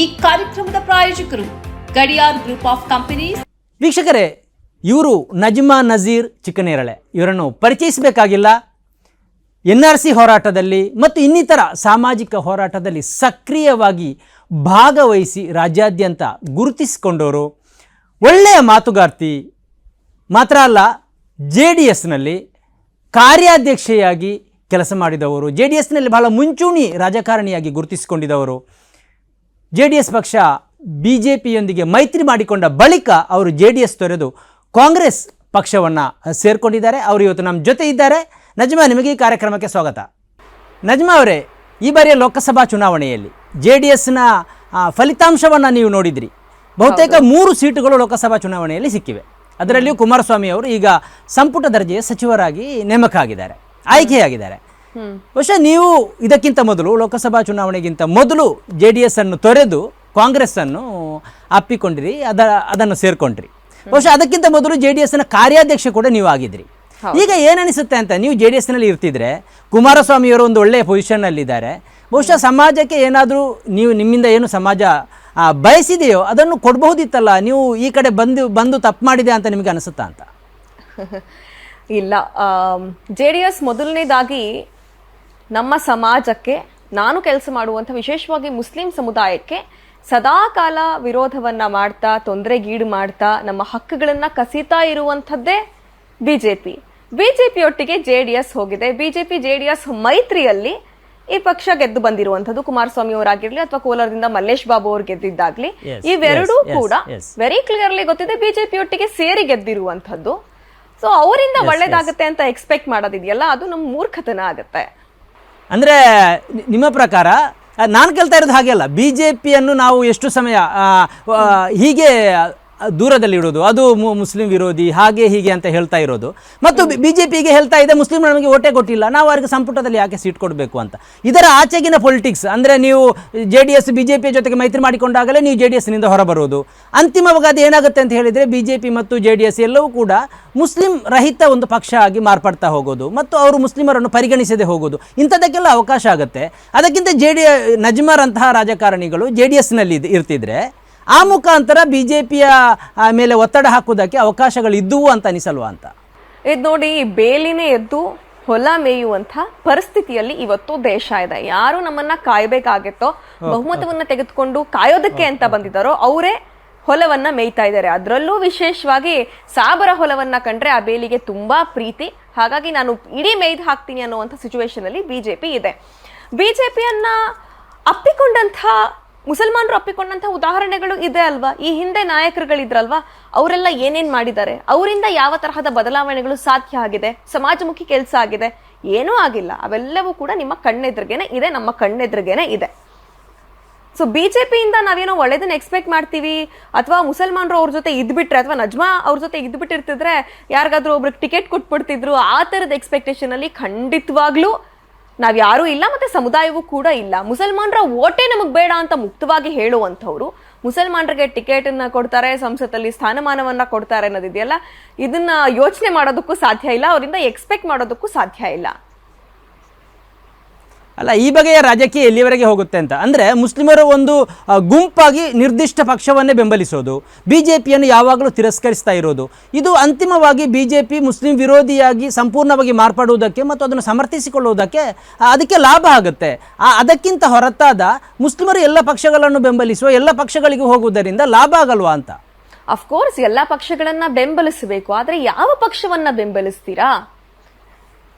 ಈ ಕಾರ್ಯಕ್ರಮದ ಪ್ರಾಯೋಜಕರು ಗಡಿಯಾರ್ ಗ್ರೂಪ್ ಆಫ್ ಕಂಪನೀಸ್. ವೀಕ್ಷಕರೇ, ಇವರು ನಜ್ಮಾ ನಜೀರ್ ಚಿಕ್ಕನೇರಳೆ. ಇವರನ್ನು ಪರಿಚಯಿಸಬೇಕಾಗಿಲ್ಲ. ಎನ್ ಆರ್ ಸಿ ಹೋರಾಟದಲ್ಲಿ ಮತ್ತು ಇನ್ನಿತರ ಸಾಮಾಜಿಕ ಹೋರಾಟದಲ್ಲಿ ಸಕ್ರಿಯವಾಗಿ ಭಾಗವಹಿಸಿ ರಾಜ್ಯಾದ್ಯಂತ ಗುರುತಿಸಿಕೊಂಡವರು ಒಳ್ಳೆಯ ಮಾತುಗಾರ್ತಿ ಮಾತ್ರ ಅಲ್ಲ, ಜೆ ಡಿ ಎಸ್ನಲ್ಲಿ ಕಾರ್ಯಾಧ್ಯಕ್ಷೆಯಾಗಿ ಕೆಲಸ ಮಾಡಿದವರು, ಜೆ ಡಿ ಎಸ್ನಲ್ಲಿ ಬಹಳ ಮುಂಚೂಣಿ ರಾಜಕಾರಣಿಯಾಗಿ ಗುರುತಿಸಿಕೊಂಡಿದ್ದವರು ಜೆ ಡಿ ಎಸ್ ಪಕ್ಷ ಬಿ ಜೆ ಪಿಯೊಂದಿಗೆ ಮೈತ್ರಿ ಮಾಡಿಕೊಂಡ ಬಳಿಕ ಅವರು ಜೆ ಡಿ ಎಸ್ ತೊರೆದು ಕಾಂಗ್ರೆಸ್ ಪಕ್ಷವನ್ನು ಸೇರಿಕೊಂಡಿದ್ದಾರೆ. ಅವರು ಇವತ್ತು ನಮ್ಮ ಜೊತೆ ಇದ್ದಾರೆ. ನಜ್ಮಾ ನಿಮಗೆ ಈ ಕಾರ್ಯಕ್ರಮಕ್ಕೆ ಸ್ವಾಗತ. ನಜ್ಮಾ ಅವರೇ ಈ ಬಾರಿಯ ಲೋಕಸಭಾ ಚುನಾವಣೆಯಲ್ಲಿ ಜೆ ಡಿ ಎಸ್ನ ಫಲಿತಾಂಶವನ್ನು ನೀವು ನೋಡಿದ್ರಿ. ಬಹುತೇಕ ಮೂರು ಸೀಟುಗಳು ಲೋಕಸಭಾ ಚುನಾವಣೆಯಲ್ಲಿ ಸಿಕ್ಕಿವೆ. ಅದರಲ್ಲಿಯೂ ಕುಮಾರಸ್ವಾಮಿ ಅವರು ಈಗ ಸಂಪುಟ ದರ್ಜೆಯ ಸಚಿವರಾಗಿ ನೇಮಕ ಆಗಿದ್ದಾರೆ ಆಯ್ಕೆಯಾಗಿದ್ದಾರೆ. ಬಹುಶಃ ನೀವು ಇದಕ್ಕಿಂತ ಮೊದಲು ಲೋಕಸಭಾ ಚುನಾವಣೆಗಿಂತ ಮೊದಲು ಜೆ ಡಿ ಎಸ್ ಅನ್ನು ತೊರೆದು ಕಾಂಗ್ರೆಸ್ ಅನ್ನು ಅಪ್ಪಿಕೊಂಡಿರಿ ಅದ ಅದನ್ನು ಸೇರ್ಕೊಂಡ್ರಿ. ಬಹುಶಃ ಅದಕ್ಕಿಂತ ಮೊದಲು ಜೆ ಡಿ ಎಸ್ನ ಕಾರ್ಯಾಧ್ಯಕ್ಷ ಕೂಡ ನೀವು ಆಗಿದ್ರಿ ಈಗ ಏನನಿಸುತ್ತೆ ಅಂತ ನೀವು ಜೆ ಡಿ ಎಸ್ನಲ್ಲಿ ಇರ್ತಿದ್ರೆ ಕುಮಾರಸ್ವಾಮಿಯವರು ಒಂದು ಒಳ್ಳೆಯ ಪೊಸಿಷನ್ನಲ್ಲಿದ್ದಾರೆ ಬಹುಶಃ ಸಮಾಜಕ್ಕೆ ಏನಾದರೂ ನೀವು ನಿಮ್ಮಿಂದ ಏನು ಸಮಾಜ ಬಯಸಿದೆಯೋ ಅದನ್ನು ಕೊಡಬಹುದಿತ್ತಲ್ಲ ನೀವು ಈ ಕಡೆ ಬಂದು ಬಂದು ತಪ್ಪು ಮಾಡಿದೆ ಅಂತ ನಿಮಗೆ ಅನಿಸುತ್ತಾ ಅಂತ? ಇಲ್ಲ ಜೆ ಡಿ ಎಸ್ ಮೊದಲನೇದಾಗಿ ನಮ್ಮ ಸಮಾಜಕ್ಕೆ ನಾನು ಕೆಲಸ ಮಾಡುವಂಥ ವಿಶೇಷವಾಗಿ ಮುಸ್ಲಿಂ ಸಮುದಾಯಕ್ಕೆ ಸದಾಕಾಲ ವಿರೋಧವನ್ನ ಮಾಡ್ತಾ ತೊಂದರೆಗೀಡು ಮಾಡ್ತಾ ನಮ್ಮ ಹಕ್ಕುಗಳನ್ನ ಕಸಿತಾ ಇರುವಂಥದ್ದೇ ಬಿಜೆಪಿ. ಬಿಜೆಪಿಯೊಟ್ಟಿಗೆ ಜೆ ಡಿ ಎಸ್ ಹೋಗಿದೆ. ಬಿಜೆಪಿ ಜೆ ಡಿ ಎಸ್ ಮೈತ್ರಿಯಲ್ಲಿ ಈ ಪಕ್ಷ ಗೆದ್ದು ಬಂದಿರುವಂಥದ್ದು. ಕುಮಾರಸ್ವಾಮಿ ಅವರಾಗಿರ್ಲಿ ಅಥವಾ ಕೋಲಾರದಿಂದ ಮಲ್ಲೇಶ್ ಬಾಬು ಅವರು ಗೆದ್ದಿದ್ದಾಗ್ಲಿ. ಇವೆರಡೂ ಕೂಡ ವೆರಿ ಕ್ಲಿಯರ್ಲಿ ಗೊತ್ತಿದೆ ಬಿಜೆಪಿಯೊಟ್ಟಿಗೆ ಸೇರಿ ಗೆದ್ದಿರುವಂಥದ್ದು. ಸೊ ಅವರಿಂದ ಒಳ್ಳೇದಾಗುತ್ತೆ ಅಂತ ಎಕ್ಸ್ಪೆಕ್ಟ್ ಮಾಡೋದಿದೆಯಲ್ಲ? ಅದು ನಮ್ಮ ಮೂರ್ಖತನ ಆಗತ್ತೆ. ಅಂದರೆ ನಿಮ್ಮ ಪ್ರಕಾರ, ನಾನು ಕೇಳ್ತಾ ಇರೋದು ಹಾಗೆ ಅಲ್ಲ ಬಿ ಜೆ ಪಿಯನ್ನು ನಾವು ಎಷ್ಟು ಸಮಯ ಹೀಗೆ ದೂರದಲ್ಲಿ ಇಡೋದು ಅದು ಮುಸ್ಲಿಂ ವಿರೋಧಿ ಹಾಗೆ ಹೀಗೆ ಅಂತ ಹೇಳ್ತಾ ಇರೋದು. ಮತ್ತು ಬಿ ಜೆ ಪಿಗೆ ಹೇಳ್ತಾ ಇದೆ ಮುಸ್ಲಿಂ ನಮಗೆ ಓಟೆ ಕೊಟ್ಟಿಲ್ಲ, ನಾವು ಅವರಿಗೆ ಸಂಪುಟದಲ್ಲಿ ಯಾಕೆ ಸೀಟ್ ಕೊಡಬೇಕು ಅಂತ. ಇದರ ಆಚೆಗಿನ ಪೊಲಿಟಿಕ್ಸ್ ಅಂದರೆ ನೀವು J D S B J ಪಿಯ ಜೊತೆಗೆ ಮೈತ್ರಿ ಮಾಡಿಕೊಂಡಾಗಲೇ ನೀವು ಜೆ ಡಿ ಎಸ್ನಿಂದ ಹೊರಬರೋದು ಅಂತಿಮವಾಗಿ ಅದು ಏನಾಗುತ್ತೆ ಅಂತ ಹೇಳಿದರೆ ಬಿ ಜೆ ಪಿ ಮತ್ತು ಜೆ ಡಿ ಎಸ್ ಎಲ್ಲವೂ ಕೂಡ ಮುಸ್ಲಿಂ ರಹಿತ ಒಂದು ಪಕ್ಷ ಆಗಿ ಮಾರ್ಪಡ್ತಾ ಹೋಗೋದು ಮತ್ತು ಅವರು ಮುಸ್ಲಿಮರನ್ನು ಪರಿಗಣಿಸದೆ ಹೋಗೋದು. ಇಂಥದ್ದಕ್ಕೆಲ್ಲ ಅವಕಾಶ ಆಗುತ್ತೆ. ಅದಕ್ಕಿಂತ ಜೆ ಡಿ ನಜ್ಮರಂತಹ ರಾಜಕಾರಣಿಗಳು ಜೆ ಡಿ ಎಸ್ನಲ್ಲಿ ಇರ್ತಿದ್ರೆ ಆ ಮುಖಾಂತರ ಬಿ ಜೆ ಪಿಯ ಮೇಲೆ ಒತ್ತಡ ಹಾಕುವುದಕ್ಕೆ ಅವಕಾಶಗಳಿದ್ದುವು ಅಂತ ಅನಿಸಲ್ವಾ ಅಂತ? ಇದು ನೋಡಿ ಬೇಲಿನೇ ಎದ್ದು ಹೊಲ ಮೇಯುವಂತ ಪರಿಸ್ಥಿತಿಯಲ್ಲಿ ಇವತ್ತು ದೇಶ ಇದೆ. ಯಾರು ನಮ್ಮನ್ನ ಕಾಯ್ಬೇಕಾಗಿತ್ತೋ ಬಹುಮತವನ್ನ ತೆಗೆದುಕೊಂಡು ಕಾಯೋದಕ್ಕೆ ಅಂತ ಬಂದಿದ್ದಾರೋ ಅವರೇ ಹೊಲವನ್ನ ಮೇಯ್ತಾ ಇದ್ದಾರೆ. ಅದರಲ್ಲೂ ವಿಶೇಷವಾಗಿ ಸಾಬರ ಹೊಲವನ್ನ ಕಂಡ್ರೆ ಆ ಬೇಲಿಗೆ ತುಂಬಾ ಪ್ರೀತಿ. ಹಾಗಾಗಿ ನಾನು ಇಡೀ ಮೇಯ್ದು ಹಾಕ್ತೀನಿ ಅನ್ನುವಂಥ ಸಿಚುವೇಶನ್ ಅಲ್ಲಿ ಬಿಜೆಪಿ ಇದೆ. ಬಿಜೆಪಿಯನ್ನ ಅಪ್ಪಿಕೊಂಡಂಥ ಮುಸಲ್ಮಾನರು ಅಪ್ಪಿಕೊಂಡಂತಹ ಉದಾಹರಣೆಗಳು ಇದೆ ಅಲ್ವಾ? ಈ ಹಿಂದೆ ನಾಯಕರುಗಳಿದ್ರಲ್ವಾ? ಅವರೆಲ್ಲ ಏನೇನ್ ಮಾಡಿದ್ದಾರೆ? ಅವರಿಂದ ಯಾವ ತರಹದ ಬದಲಾವಣೆಗಳು ಸಾಧ್ಯ ಆಗಿದೆ? ಸಮಾಜಮುಖಿ ಕೆಲಸ ಆಗಿದೆ? ಏನೂ ಆಗಿಲ್ಲ. ಅವೆಲ್ಲವೂ ಕೂಡ ನಿಮ್ಮ ಕಣ್ಣೆದ್ರಿಗೇನೆ ಇದೆ, ನಮ್ಮ ಕಣ್ಣೆದ್ರಿಗೇನೆ ಇದೆ. ಸೊ ಬಿಜೆಪಿಯಿಂದ ನಾವೇನೋ ಒಳ್ಳೇದನ್ನ ಎಕ್ಸ್ಪೆಕ್ಟ್ ಮಾಡ್ತೀವಿ, ಅಥವಾ ಮುಸಲ್ಮಾನರು ಅವ್ರ ಜೊತೆ ಇದ್ಬಿಟ್ರೆ, ಅಥವಾ ನಜ್ಮಾ ಅವ್ರ ಜೊತೆ ಇದ್ಬಿಟ್ಟಿರ್ತಿದ್ರೆ, ಯಾರಿಗಾದ್ರೂ ಒಬ್ರಿಗೆ ಟಿಕೆಟ್ ಕೊಟ್ಬಿಡ್ತಿದ್ರು, ಆ ತರದ ಎಕ್ಸ್ಪೆಕ್ಟೇಷನ್ ಅಲ್ಲಿ ಖಂಡಿತವಾಗ್ಲೂ ನಾವ್ ಯಾರೂ ಇಲ್ಲ ಮತ್ತೆ ಸಮುದಾಯವೂ ಕೂಡ ಇಲ್ಲ. ಮುಸಲ್ಮಾನರ ಓಟೇ ನಮಗೆ ಬೇಡ ಅಂತ ಮುಕ್ತವಾಗಿ ಹೇಳುವಂಥವ್ರು ಮುಸಲ್ಮಾನರಿಗೆ ಟಿಕೆಟ್ ಅನ್ನ ಕೊಡ್ತಾರೆ, ಸಂಸತ್ತಲ್ಲಿ ಸ್ಥಾನಮಾನವನ್ನು ಕೊಡ್ತಾರೆ ಅನ್ನೋದಿದೆಯಲ್ಲ? ಇದನ್ನ ಯೋಚನೆ ಮಾಡೋದಕ್ಕೂ ಸಾಧ್ಯ ಇಲ್ಲ, ಅವರಿಂದ ಎಕ್ಸ್ಪೆಕ್ಟ್ ಮಾಡೋದಕ್ಕೂ ಸಾಧ್ಯ ಇಲ್ಲ. ಅಲ್ಲ ಈ ಬಗೆಯ ರಾಜಕೀಯ ಎಲ್ಲಿವರೆಗೆ ಹೋಗುತ್ತೆ ಅಂತ? ಅಂದರೆ ಮುಸ್ಲಿಮರು ಒಂದು ಗುಂಪಾಗಿ ನಿರ್ದಿಷ್ಟ ಪಕ್ಷವನ್ನೇ ಬೆಂಬಲಿಸೋದು ಬಿ ಜೆ ಪಿಯನ್ನು ಯಾವಾಗಲೂ ತಿರಸ್ಕರಿಸ್ತಾ ಇರೋದು. ಇದು ಅಂತಿಮವಾಗಿ ಬಿ ಜೆ ಪಿ ಮುಸ್ಲಿಂ ವಿರೋಧಿಯಾಗಿ ಸಂಪೂರ್ಣವಾಗಿ ಮಾರ್ಪಡುವುದಕ್ಕೆ ಮತ್ತು ಅದನ್ನು ಸಮರ್ಥಿಸಿಕೊಳ್ಳುವುದಕ್ಕೆ ಅದಕ್ಕೆ ಲಾಭ ಆಗುತ್ತೆ. ಆ, ಅದಕ್ಕಿಂತ ಹೊರತಾದ ಮುಸ್ಲಿಮರು ಎಲ್ಲ ಪಕ್ಷಗಳನ್ನು ಬೆಂಬಲಿಸುವ ಎಲ್ಲ ಪಕ್ಷಗಳಿಗೂ ಹೋಗುವುದರಿಂದ ಲಾಭ ಆಗಲ್ವಾ ಅಂತ? ಅಫ್ಕೋರ್ಸ್ ಎಲ್ಲ ಪಕ್ಷಗಳನ್ನ ಬೆಂಬಲಿಸಬೇಕು. ಆದರೆ ಯಾವ ಪಕ್ಷವನ್ನ ಬೆಂಬಲಿಸ್ತೀರಾ?